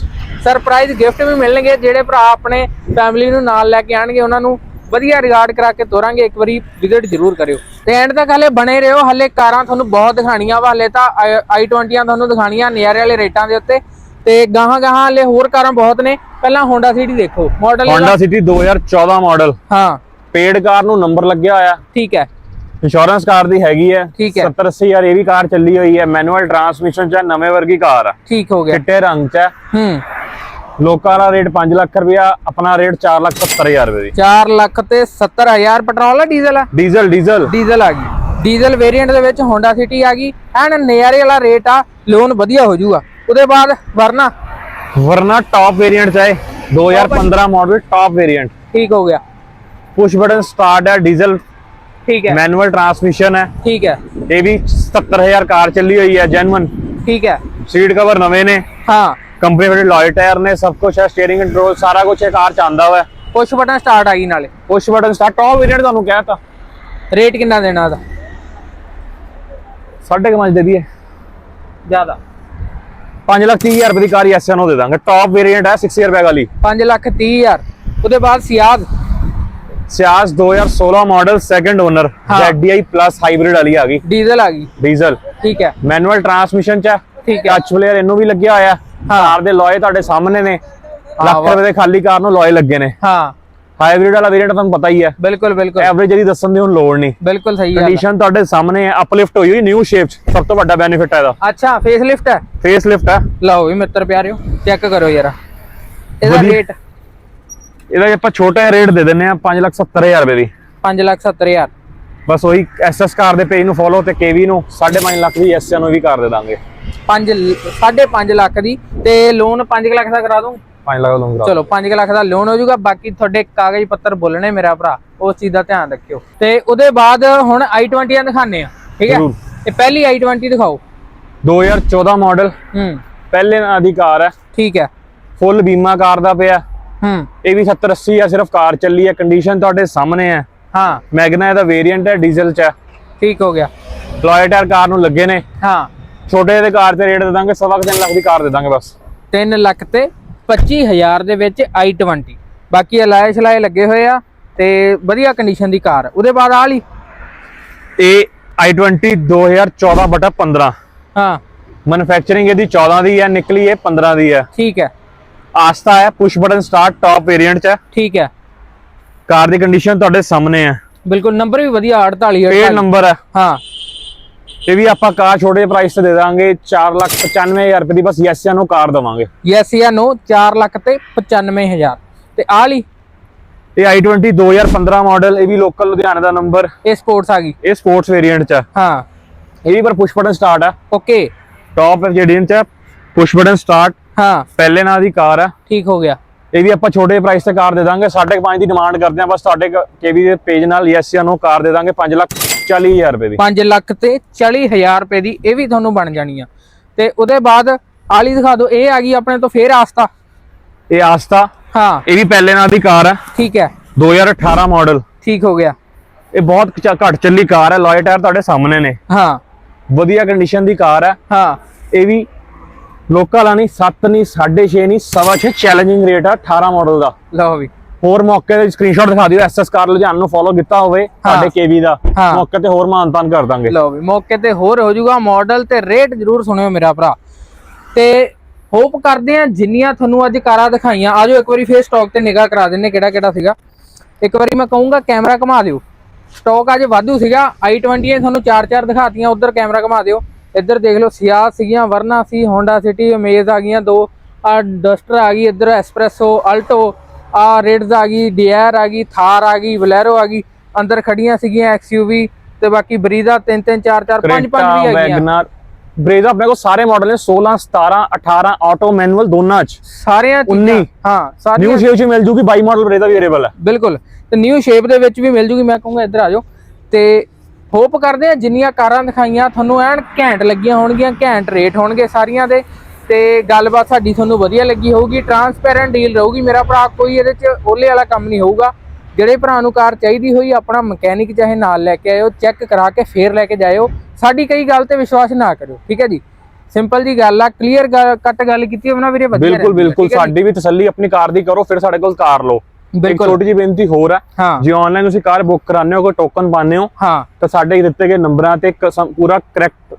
ਸਰਪ੍ਰਾਈਜ਼ ਗਿਫਟ ਵੀ ਮਿਲਣਗੇ ਜਿਹੜੇ ਭਰਾ ਆਪਣੇ ਫੈਮਿਲੀ ਨੂੰ ਨਾਲ ਲੈ ਕੇ ਆਣਗੇ ਉਹਨਾਂ ਨੂੰ ਵਧੀਆ ਰਿਗਾਰਡ ਕਰਾ ਕੇ ਤੋਰਾਂਗੇ। ਇੱਕ ਵਾਰੀ ਵਿਜ਼ਿਟ ਜ਼ਰੂਰ ਕਰਿਓ। ਤੇ ਐਂਡ ਤੱਕ ਹਲੇ ਬਣੇ ਰਹੋ ਹਲੇ ਕਾਰਾਂ ਤੁਹਾਨੂੰ ਬਹੁਤ ਦਿਖਾਣੀਆਂ ਵਾ ਹਲੇ ਤਾਂ i20 ਤੁਹਾਨੂੰ ਦਿਖਾਣੀਆਂ ਨਿਆਰੇ ਵਾਲੇ ਰੇਟਾਂ ਦੇ ਉੱਤੇ। ਤੇ ਗਾਹਾਂ ਗਾਹਾਂ ਹਲੇ ਹੋਰ ਕਾਰਾਂ ਬਹੁਤ ਨੇ। ਪਹਿਲਾਂ ਹੋਂਡਾ ਸਿਟੀ ਦੇਖੋ। ਮਾਡਲ Honda City 2014 ਮਾਡਲ ਹਾਂ। ਪੇਡ ਕਾਰ ਨੂੰ ਨੰਬਰ ਲੱਗਿਆ ਹੋਇਆ। ਠੀਕ ਹੈ। ਇੰਸ਼ੋਰੈਂਸ ਕਾਰ ਦੀ ਹੈਗੀ ਹੈ। ਠੀਕ ਹੈ। 70 80 ਹਜ਼ਾਰ ਇਹ ਵੀ ਕਾਰ ਚੱਲੀ ਹੋਈ ਹੈ। ਮੈਨੂਅਲ ਟਰਾਂਸਮਿਸ਼ਨ ਚ ਨਵੇਂ ਵਰਗੀ ਕਾਰ ਆ ਠੀਕ ਹੋ ਗਿਆ। ਚਿੱਟੇ ਰੰਗ ਚ ਹੈ। ਲੋਕਾਂ ਦਾ ਰੇਟ 5 ਲੱਖ ਰੁਪਇਆ ਆਪਣਾ ਰੇਟ 4 ਲੱਖ 70 ਹਜ਼ਾਰ ਰੁਪਏ ਦੀ। 4 ਲੱਖ ਤੇ 70000 ਪੈਟਰੋਲ ਆ ਡੀਜ਼ਲ ਆ ਡੀਜ਼ਲ ਡੀਜ਼ਲ ਡੀਜ਼ਲ ਆ ਗਈ। ਡੀਜ਼ਲ ਵੇਰੀਐਂਟ ਦੇ ਵਿੱਚ ਹੋਂਡਾ ਸਿਟੀ ਆ ਗਈ। ਐਨ ਨਜ਼ਾਰੇ ਵਾਲਾ ਰੇਟ ਆ ਲੋਨ ਵਧੀਆ ਹੋ ਜਾਊਗਾ। ਉਹਦੇ ਬਾਅਦ ਵਰਨਾ। ਵਰਨਾ ਟਾਪ ਵੇਰੀਐਂਟ ਚ ਹੈ 2015 ਮਾਡਲ ਟਾਪ ਵੇਰੀਐਂਟ ਠੀਕ ਹੋ ਗਿਆ। ਪੁਸ਼ ਬਟਨ ਸਟਾਰਟ ਹੈ ਡੀਜ਼ਲ ਠੀਕ ਹੈ। ਮੈਨੂਅਲ ਟਰਾਂਸਮਿਸ਼ਨ ਹੈ। ਠੀਕ ਹੈ। ਇਹ ਵੀ 70000 ਕਾਰ ਚੱਲੀ ਹੋਈ ਹੈ ਜੈਨੂਨ ਠੀਕ ਹੈ। ਸੀਟ ਕਵਰ ਨਵੇਂ ਨੇ। ਹਾਂ। ਕੰਪਨੀ ਵਾਲੇ ਲੋਏ ਟਾਇਰ ਨੇ ਸਭ ਕੁਝ ਹੈ ਸਟੀਅਰਿੰਗ ਕੰਟਰੋਲ ਸਾਰਾ ਕੁਝ ਇਹ ਕਾਰ ਚ ਆਂਦਾ ਹੋਇਆ। ਪੁਸ਼ ਬਟਨ ਸਟਾਰਟ ਆ ਗਈ ਨਾਲੇ। Push button start top variant ਤੁਹਾਨੂੰ ਕਹਿਤਾ ਰੇਟ ਕਿੰਨਾ ਦੇਣਾ ਕੁ ਪੰਜ ਦੇ ਦਈਏ। ਜ਼ਿਆਦਾ। 5 ਲੱਖ 30 ਹਜ਼ਾਰ ਰੁਪਏ ਦੀ ਕਾਰ ਐਸਐਨ ਉਹ ਦੇ ਦਾਂਗੇ। ਟਾਪ ਵੇਰੀਐਂਟ ਹੈ 6 ਇਅਰ ਬੈਗ ਵਾਲੀ। 5 ਲੱਖ 30 ਹਜ਼ਾਰ। ਉਹਦੇ ਬਾਅਦ Ciaz Ciaz 2016 model second owner ਹਾਂ। ZDI ਪਲੱਸ ਹਾਈਬ੍ਰਿਡ ਵਾਲੀ ਆ ਗਈ। ਡੀਜ਼ਲ ਆ ਗਈ। ਡੀਜ਼ਲ ਠੀਕ ਹੈ। ਮੈਨੂਅਲ ਟਰਾਂਸਮਿਸ਼ਨ ਚ ਠੀਕ ਹੈ। ਟੱਚ ਪਲੇਅਰ ਇਹਨੂੰ ਵੀ ਲੱਗਿਆ ਹੋਇਆ। ਹਾਂ। ਕਾਰ ਦੇ ਲੋਏ ਤੁਹਾਡੇ ਸਾਹਮਣੇ ਨੇ। ਲੱਖ। ਰੁਪਏ ਦੇ ਖਾਲੀ ਕਾਰ ਨੂੰ ਲੋਏ ਲੱਗੇ ਨੇ। ਹਾਂ। ਹਾਈਬ੍ਰਿਡ ਵਾਲਾ ਵੇਰੀਐਂਟ ਤੁਹਾਨੂੰ ਪਤਾ ਹੀ ਹੈ। ਬਿਲਕੁਲ ਬਿਲਕੁਲ। ਐਵਰੇਜ ਦੀ ਦੱਸਣ ਦੀ ਹੁਣ ਲੋੜ ਨਹੀਂ। ਬਿਲਕੁਲ ਸਹੀ ਆ। ਕੰਡੀਸ਼ਨ ਤੁਹਾਡੇ ਸਾਹਮਣੇ ਹੈ। ਅਪਲਿਫਟ ਹੋਈ ਹੋਈ ਨਿਊ ਸ਼ੇਪ ਸਭ ਤੋਂ ਵੱਡਾ ਬੈਨੀਫਿਟ ਹੈ ਇਹਦਾ। ਅੱਛਾ ਫੇਸ ਲਿਫਟ ਹੈ। ਫੇਸ ਲਿਫਟ ਹੈ। ਲਓ ਵੀ ਮਿੱਤਰ ਪਿਆਰਿਓ ਚੈੱਕ ਕਰੋ ਯਾਰ ਇਹਦਾ। ਰੇਟ ਇਹਦਾ ਆਪਾਂ ਛੋਟਾ ਜਿਹਾ ਰੇਟ ਦੇ ਦਿੰਨੇ ਆ 570000 ਰੁਪਏ ਦੀ। 570000 ਬਸ ਉਹੀ ਐਸਐਸ ਕਾਰ ਦੇ ਪੇਜ ਨੂੰ ਫੋਲੋ ਤੇ ਕੇਵੀ ਨੂੰ 5.5 ਲੱਖ ਦੀ ਐਸਐਨ ਨੂੰ ਵੀ ਕਰ ਦੇ ਦਾਂਗੇ। 5 5.5 ਲੱਖ ਦੀ ਤੇ ਲੋਨ 5 ਲੱਖ ਦਾ ਕਰਾ ਦੂੰ? 5 ਲੱਖ ਲਵਾਂਗਾ ਚਲੋ 5 ਲੱਖ ਦਾ ਲੋਨ ਹੋ ਜਾਊਗਾ ਬਾਕੀ ਤੁਹਾਡੇ ਕਾਗਜ਼ ਪੱਤਰ ਬੋਲਣੇ ਮੇਰਾ ਭਰਾ ਉਸ ਚੀਜ਼ ਦਾ ਧਿਆਨ ਰੱਖਿਓ। ਤੇ ਉਹਦੇ ਬਾਅਦ ਹੁਣ i20 ਦਿਖਾਣੇ ਆ ਠੀਕ ਹੈ। ਇਹ ਪਹਿਲੀ i20 ਦਿਖਾਓ। 2014 ਮਾਡਲ ਹੂੰ। ਪਹਿਲੇ ਨਾਂ ਦੀ ਕਾਰ ਹੈ। ਠੀਕ ਹੈ। ਫੁੱਲ ਬੀਮਾ ਕਾਰ ਦਾ ਪਿਆ। ਹੂੰ। ਇਹ ਵੀ 70 80 ਆ ਸਿਰਫ ਕਾਰ ਚੱਲੀ ਹੈ ਕੰਡੀਸ਼ਨ ਤੁਹਾਡੇ ਸਾਹਮਣੇ ਹੈ ਹਾਂ। ਮੈਗਨਾ ਇਹਦਾ ਵੇਰੀਐਂਟ ਹੈ ਡੀਜ਼ਲ ਚ ਠੀਕ ਹੋ ਗਿਆ। ਲੋਏ ਟਾਇਰ ਕਾਰ ਨੂੰ ਲੱਗੇ ਨੇ। ਹਾਂ। ਛੋਟੇ ਦੇ ਕਾਰ ਤੇ ਰੇਟ ਦੇ ਦਾਂਗੇ ਸਵਾ ਕੁ ਤਿੰਨ ਲੱਖ ਦੀ ਕਾਰ ਦੇ ਦਾਂਗੇ ਬਸ। 3 ਲੱਖ ਤੇ 25000 ਦੇ ਵਿੱਚ i20 ਬਾਕੀ ਅਲਾਏ ਛਲਾਏ ਲੱਗੇ ਹੋਏ ਆ ਤੇ ਵਧੀਆ ਕੰਡੀਸ਼ਨ ਦੀ ਕਾਰ। ਉਹਦੇ ਬਾਅਦ ਆ ਲਈ। ਇਹ i20 2014 ਬਟਾ 15 ਹਾਂ। ਮੈਨੂਫੈਕਚਰਿੰਗ ਇਹਦੀ 14 ਦੀ ਹੈ ਨਿਕਲੀ ਇਹ 15 ਦੀ ਹੈ ਠੀਕ ਹੈ। ਆਸਤਾ ਹੈ push button start top variant ਚ ਹੈ। ਠੀਕ ਹੈ। ਕਾਰ ਦੀ ਕੰਡੀਸ਼ਨ ਤੁਹਾਡੇ ਸਾਹਮਣੇ ਹੈ। ਬਿਲਕੁਲ ਨੰਬਰ ਵੀ ਵਧੀਆ 48 ਪੇਡ 48 ਨੰਬਰ ਹੈ। ਹਾਂ। ਇਹ ਵੀ ਆਪਾਂ ਕਾਰ ਛੋਟੇ ਪ੍ਰਾਈਸ ਤੇ ਦੇ ਦਾਂਗੇ 495000 ਰੁਪਏ ਦੀ ਬਸ ਯੈਸ ਜਾਂ ਨੂੰ ਕਾਰ ਦਵਾਂਗੇ। ਯੈਸ ਜਾਂ ਨੋ 4 ਲੱਖ ਤੇ 95000 ਤੇ ਆ ਲਈ। ਇਹ i20 2015 ਮਾਡਲ ਇਹ ਵੀ ਲੋਕਲ ਲੁਧਿਆਣਾ ਦਾ ਨੰਬਰ ਇਹ ਸਪੋਰਟਸ ਆ ਗਈ। ਇਹ ਸਪੋਰਟਸ ਵੇਰੀਐਂਟ ਚ ਹੈ। ਹਾਂ। ਇਹ ਵੀ ਪਰ ਪੁਸ਼ ਬਟਨ ਸਟਾਰਟ ਹੈ। ਓਕੇ ਟਾਪ ਵੇਰੀਐਂਟ ਚ ਪੁਸ਼ ਬਟਨ ਸਟਾਰਟ ਹਾਂ। ਪਹਿਲੇ ਨਾਂ ਦੀ ਕਾਰ ਹੈ ਠੀਕ ਹੋ ਗਿਆ। ਇਹ ਵੀ ਆਪਾਂ ਛੋਟੇ ਪ੍ਰਾਈਸ ਤੇ ਕਾਰ ਦੇ ਦਾਂਗੇ। 5.5 ਦੀ ਡਿਮਾਂਡ ਕਰਦੇ ਆ ਬਸ ਤੁਹਾਡੇ ਕੇਵੀ ਦੇ ਪੇਜ ਨਾਲ ਯੈਸ ਜਾਂ ਨੋ ਕਾਰ ਦੇ ਦਾਂਗੇ। 5 ਲੱਖ 40000 ਰੁਪਏ ਦੀ। 5 ਲੱਖ ਤੇ 40000 ਰੁਪਏ ਦੀ ਇਹ ਵੀ ਤੁਹਾਨੂੰ ਬਣ ਜਾਣੀ ਆ। ਤੇ ਉਹਦੇ ਬਾਅਦ ਆਲੀ ਦਿਖਾ ਦਿਓ। ਇਹ ਆ ਗਈ ਆਪਣੇ ਤੋਂ ਫੇਰ ਆਸਤਾ। ਇਹ ਆਸਤਾ। ਹਾਂ। ਇਹ ਵੀ ਪਹਿਲੇ ਨਾਂ ਦੀ ਕਾਰ ਹੈ ਠੀਕ ਹੈ। 2018 ਮਾਡਲ ਠੀਕ ਹੋ ਗਿਆ। ਇਹ ਬਹੁਤ ਘੱਟ ਚੱਲੀ ਕਾਰ ਹੈ ਲੋਏ ਟਾਇਰ ਤੁਹਾਡੇ ਸਾਹਮਣੇ ਨੇ। ਹਾਂ। ਵਧੀਆ ਕੰਡੀਸ਼ਨ ਦੀ ਕਾਰ ਹੈ ਹਾਂ। ਇਹ ਵੀ ਲੋਕਲ ਆ ਨਹੀਂ 7 ਨਹੀਂ 6.5 ਨਹੀਂ ਸਵਾ 6 ਚੈਲੰਜਿੰਗ ਰੇਟ ਆ 18 ਮਾਡਲ ਦਾ। ਲਓ ਵੀ। ਹੋਰ ਮੌਕੇ ਤੇ ਸਕਰੀਨਸ਼ਾਟ ਦਿਖਾ ਦਿਓ ਐਸਐਸ ਕਾਰ ਲੁਧਿਆਣਾ ਨੂੰ ਫੋਲੋ ਕੀਤਾ ਹੋਵੇ ਤੁਹਾਡੇ ਕੇਵੀ ਦਾ। ਮੌਕੇ ਤੇ ਹੋਰ ਮਾਨਤਾਨ ਕਰ ਦਾਂਗੇ। ਲਓ ਵੀ ਮੌਕੇ ਤੇ ਹੋਰ ਹੋ ਜਾਊਗਾ ਮਾਡਲ ਤੇ ਰੇਟ ਜਰੂਰ ਸੁਣਿਓ ਮੇਰਾ ਭਰਾ। ਤੇ ਹੋਪ ਕਰਦੇ ਆ ਜਿੰਨੀਆਂ ਤੁਹਾਨੂੰ ਅੱਜ ਕਾਰਾਂ ਦਿਖਾਈਆਂ ਆਜੋ ਇੱਕ ਵਾਰੀ ਫੇਰ ਸਟਾਕ ਤੇ ਨਿਗਾਹ ਕਰਾ ਦਿੰਨੇ ਕਿਹੜਾ ਕਿਹੜਾ ਸੀਗਾ। ਇੱਕ ਵਾਰੀ ਮੈਂ ਕਹੂੰਗਾ ਕੈਮਰਾ ਘੁਮਾ ਦਿਓ। ਸਟਾਕ ਅੱਜ ਵਾਧੂ ਸੀਗਾ i20 ਨੇ ਤੁਹਾਨੂੰ ਚਾਰ ਚਾਰ ਦਿਖਾਤੀਆਂ ਉਧਰ ਕੈਮਰਾ ਘੁਮਾ ਦਿਓ। ਇੱਧਰ ਦੇਖ ਲਓ ਸਿਆ ਸੀਗੀਆਂ ਵਰਨਾ ਸੀ ਹੋਂਡਾ ਸਿਟੀ ਅਮੇਜ਼ ਆ ਗਈਆਂ ਦੋ। ਆ ਡਸਟਰ ਆ ਗਈ ਇੱਧਰ ਐਸਪ੍ਰੈਸੋ ਅਲਟੋ ਆ ਰੇਡਸ ਆ ਗਈ ਡੀਆਰ ਆ ਗਈ ਥਾਰ ਆ ਗਈ ਬਲੈਰੋ ਆ ਗਈ ਅੰਦਰ ਖੜੀਆਂ ਸੀਗੀਆਂ ਐਕਸਯੂਵੀ ਤੇ ਬਾਕੀ ਬਰੀਜ਼ਾ ਤਿੰਨ ਤਿੰਨ ਚਾਰ ਚਾਰ ਪੰਜ ਪੰਜ ਵੀ ਕਰੇਟਾ ਹੈਗੀਆਂ। ਵੈਗਨਰ ਬ੍ਰੇਜ਼ਾ ਆਪਣੇ ਕੋਲ ਸਾਰੇ ਮਾਡਲ ਨੇ 16 17 18 ਆਟੋ ਮੈਨੂਅਲ ਦੋਨਾਂ ਚ। ਸਾਰਿਆਂ ਚੀਜ਼ਾਂ 19 ਹਾਂ ਸਾਰੀਆਂ ਨਿਊ ਸ਼ੇਪ ਚ ਮਿਲ ਜੂਗੀ 22 ਮਾਡਲ ਬ੍ਰੇਜ਼ਾ ਵੀ ਅਵੇਲੇਬਲ ਹੈ। ਬਿਲਕੁਲ। ਤੇ ਨਿਊ ਸ਼ੇਪ ਦੇ ਵਿੱਚ ਵੀ ਮਿਲ ਜੂਗੀ ਮੈਂ ਕਹੂੰਗਾ ਇੱਧਰ ਆ ਜਾਓ। ਤੇ ਹੋਪ ਕਰਦੇ ਆ ਜਿੰਨੀਆਂ ਕਾਰਾਂ ਦਿਖਾਈਆਂ ਤੁਹਾਨੂੰ ਐਨ ਘੈਂਟ ਲੱਗੀਆਂ ਹੋਣਗੀਆਂ ਘੈਂਟ ਰੇਟ ਹੋਣਗੇ ਸਾਰੀਆਂ ਦੇ। ਤੇ ਗੱਲਬਾਤ ਸਾਡੀ ਤੁਹਾਨੂੰ ਵਧੀਆ ਲੱਗੀ ਹੋਊਗੀ ਟਰਾਂਸਪੇਰੈਂਟ ਡੀਲ ਰਹੂਗੀ ਮੇਰਾ ਭਰਾ ਕੋਈ ਇਹਦੇ 'ਚ ਓਲੇ ਵਾਲਾ ਕੰਮ ਨਹੀਂ ਹੋਊਗਾ। ਜਿਹੜੇ ਭਰਾ ਨੂੰ ਕਾਰ ਚਾਹੀਦੀ ਹੋਈ ਆਪਣਾ ਮਕੈਨਿਕ ਚਾਹੇ ਨਾਲ ਲੈ ਕੇ ਆਇਓ ਚੈੱਕ ਕਰਾ ਕੇ ਫੇਰ ਲੈ ਕੇ ਜਾਇਓ। ਸਾਡੀ ਕਈ ਗੱਲ ਤੇ ਵਿਸ਼ਵਾਸ ਨਾ ਕਰਿਓ ਠੀਕ ਹੈ ਜੀ? ਸਿੰਪਲ ਜੀ ਗੱਲ ਆ ਕਲੀਅਰ ਕੱਟ ਗੱਲ ਕੀਤੀ ਹੋਵੇ ਨਾ ਵੀਰੇ ਵਧੀਆ ਬਿਲਕੁਲ ਬਿਲਕੁਲ? ਸਾਡੀ ਵੀ ਤਸੱਲੀ ਆਪਣੀ ਕਾਰ ਦੀ ਕਰੋ ਫਿਰ ਸਾਡੇ ਕੋਲ ਕਾਰ ਲਓ। ਬਿਲਕੁਲ। ਛੋਟੀ ਜਿਹੀ ਬੇਨਤੀ ਹੋਰ ਹਾਂ। ਜੇ ਆਨਲਾਈਨ ਤੁਸੀਂ ਕਾਰ ਬੁੱਕ ਕਰਾਉਂਦੇ ਹੋ ਕੋਈ ਟੋਕਨ ਪਾਉਂਦੇ ਹੋ ਹਾਂ। ਤਾਂ ਸਾਡੇ ਦਿੱਤੇ ਗਏ ਨੰਬਰਾਂ ਤੇ ਪੂਰਾ ਕਰੈਕਟ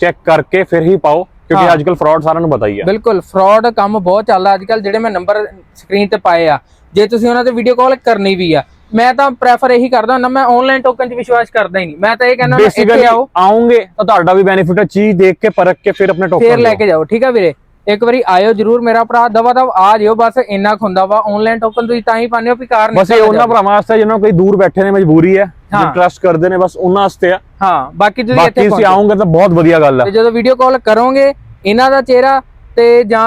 ਚੈੱਕ ਕਰਕੇ ਫਿਰ ਹੀ ਪਾਓ ਕਿਉਂਕਿ ਹਾਂ। ਅੱਜਕੱਲ ਫਰਾਡ ਸਾਰਿਆਂ ਨੂੰ ਪਤਾ ਹੀ ਹੈ ਬਿਲਕੁਲ ਫਰਾਡ ਕੰਮ ਬਹੁਤ ਚੱਲਦਾ ਅੱਜ ਕੱਲ ਜਿਹੜੇ ਮੈਂ ਨੰਬਰ ਸਕਰੀਨ ਤੇ ਪਾਏ ਆ। ਜੇ ਤੁਸੀਂ ਉਹਨਾਂ ਤੇ ਵੀਡੀਓ ਕਾਲ ਕਰਨੀ ਵੀ ਆ ਮੈਂ ਤਾਂ ਪ੍ਰੈਫਰ ਇਹੀ ਕਰਦਾ ਹੁੰਦਾ ਮੈਂ ਆਨਲਾਈਨ ਟੋਕਨ 'ਚ ਵਿਸ਼ਵਾਸ ਕਰਦਾ ਹੀ ਨਹੀਂ। ਮੈਂ ਤਾਂ ਇਹ ਕਹਿੰਦਾ ਇੱਥੇ ਆਓ। ਆਉਂਗੇ ਤਾਂ ਤੁਹਾਡਾ ਵੀ ਬੈਨੀਫਿਟ ਹੈ ਚੀਜ਼ ਦੇਖ ਕੇ ਪਰਖ ਕੇ ਫਿਰ ਆਪਣੇ ਟੋਕਨ ਫੇਰ ਲੈ ਕੇ ਜਾਓ ਠੀਕ ਆ ਵੀਰੇ? ਇੱਕ ਵਾਰੀ ਆਇਓ ਜਰੂਰ ਮੇਰਾ ਭਰਾ ਦਵਾ ਦਵ ਆ ਜਿਓ ਬਸ ਇੰਨਾ ਹੁੰਦਾ ਵਾ ਆਨਲਾਈਨ ਟੋਕਨ ਤੁਸੀਂ ਤਾਂ ਹੀ ਪਾਉਂਦੇ ਹੋ ਵੀ ਕਾਰ ਬਸ ਇਹ ਉਹਨਾਂ। ਭਰਾਵਾਂ ਵਾਸਤੇ ਜਿਹਨਾਂ ਕੋਈ ਦੂਰ ਬੈਠੇ ਨੇ ਮਜਬੂਰੀ ਹੈ। ਜੇ ਟਰਸਟ ਕਰਦੇ ਨੇ ਬਸ ਉਹਨਾਂ ਵਾਸਤੇ ਆ। ਹਾਂ ਬਾਕੀ ਤੁਸੀਂ ਬਾਕੀ ਇੱਥੇ ਤੁਸੀਂ ਪਹੁੰਚੋ। ਆਉਂਗੇ ਤਾਂ ਬਹੁਤ ਵਧੀਆ ਗੱਲ ਤੇ ਹੈ ਜਦੋਂ ਵੀਡੀਓ ਕਾਲ ਕਰੋਗੇ ਇਹਨਾਂ ਦਾ ਚਿਹਰਾ ਤੇ ਜਾਂ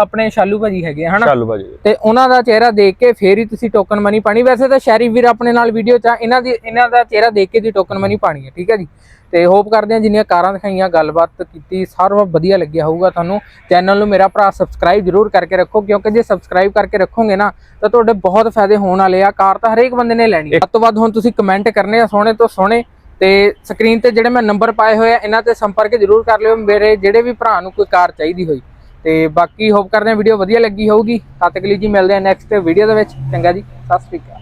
ਆਪਣੇ ਸ਼ਾਲੂ ਭਾਜੀ ਹੈਗੇ ਆ, ਹਨਾ? ਚੱਲ ਭਾਜੀ। ਤੇ ਉਹਨਾਂ ਦਾ ਚਿਹਰਾ ਦੇਖ ਕੇ ਫੇਰ ਹੀ ਤੁਸੀਂ ਟੋਕਨ ਮਨੀ ਪਾਣੀ ਵੈਸੇ ਤਾਂ ਸ਼ੈਰੀ ਵੀਰ ਆਪਣੇ ਨਾਲ ਵੀਡੀਓ ਚ ਆ, ਇਹਨਾਂ ਦੀ ਇਹਨਾਂ ਦਾ ਚਿਹਰਾ ਦੇਖ ਕੇ ਦੀ ਟੋਕਨ ਮਨੀ ਪਾਣੀ ਹੈ ਠੀਕ ਹੈ ਜੀ? ਤੇ ਹੋਪ ਕਰਦੇ ਹਾਂ ਜਿੰਨੀਆਂ ਕਾਰਾਂ ਦਿਖਾਈਆਂ, ਗੱਲਬਾਤ ਕੀਤੀ, ਸਾਰਾ ਵਧੀਆ ਲੱਗਿਆ ਹੋਊਗਾ ਤੁਹਾਨੂੰ। ਚੈਨਲ ਨੂੰ ਮੇਰਾ ਭਰਾ ਸਬਸਕ੍ਰਾਈਬ ਜਰੂਰ ਕਰਕੇ ਰੱਖੋ, ਕਿਉਂਕਿ ਜੇ ਸਬਸਕ੍ਰਾਈਬ ਕਰਕੇ ਰੱਖੋਗੇ ਨਾ, ਤਾਂ ਤੁਹਾਡੇ ਬਹੁਤ ਫਾਇਦੇ ਹੋਣ ਵਾਲੇ ਆ। ਕਾਰ ਤਾਂ ਹਰੇਕ ਬੰਦੇ ਨੇ ਲੈਣੀ ਹੈ ਵੱਧ ਤੋਂ ਵੱਧ ਹੁਣ ਤੁਸੀਂ ਕਮੈਂਟ ਕਰਨੇ ਆ, ਸੋਹਣੇ ਤੋਂ ਸੋਹਣੇ। ਤੇ ਸਕਰੀਨ ਤੇ ਜਿਹੜੇ ਮੈਂ ਨੰਬਰ ਪਾਏ ਹੋਏ ਆ, ਇਹਨਾਂ ਤੇ ਸੰਪਰਕ ਜਰੂਰ ਕਰ ਲਿਓ। ਮੇਰੇ ਜਿਹੜੇ ਵੀ ਭਰਾ ਨੂੰ ਕੋਈ ਕਾਰ ਚਾਹੀਦੀ ਹੋਈ। ਤੇ ਬਾਕੀ ਹੋਪ ਕਰਦੇ ਆ ਵੀਡੀਓ ਵਧੀਆ ਲੱਗੀ ਹੋਊਗੀ। ਤਦ ਤੱਕ ਲਈ ਜੀ ਮਿਲਦੇ ਆ ਨੈਕਸਟ ਵੀਡੀਓ ਦੇ ਵਿੱਚ। ਚੰਗਾ ਜੀ, ਸਤਿ ਸ੍ਰੀ ਅਕਾਲ।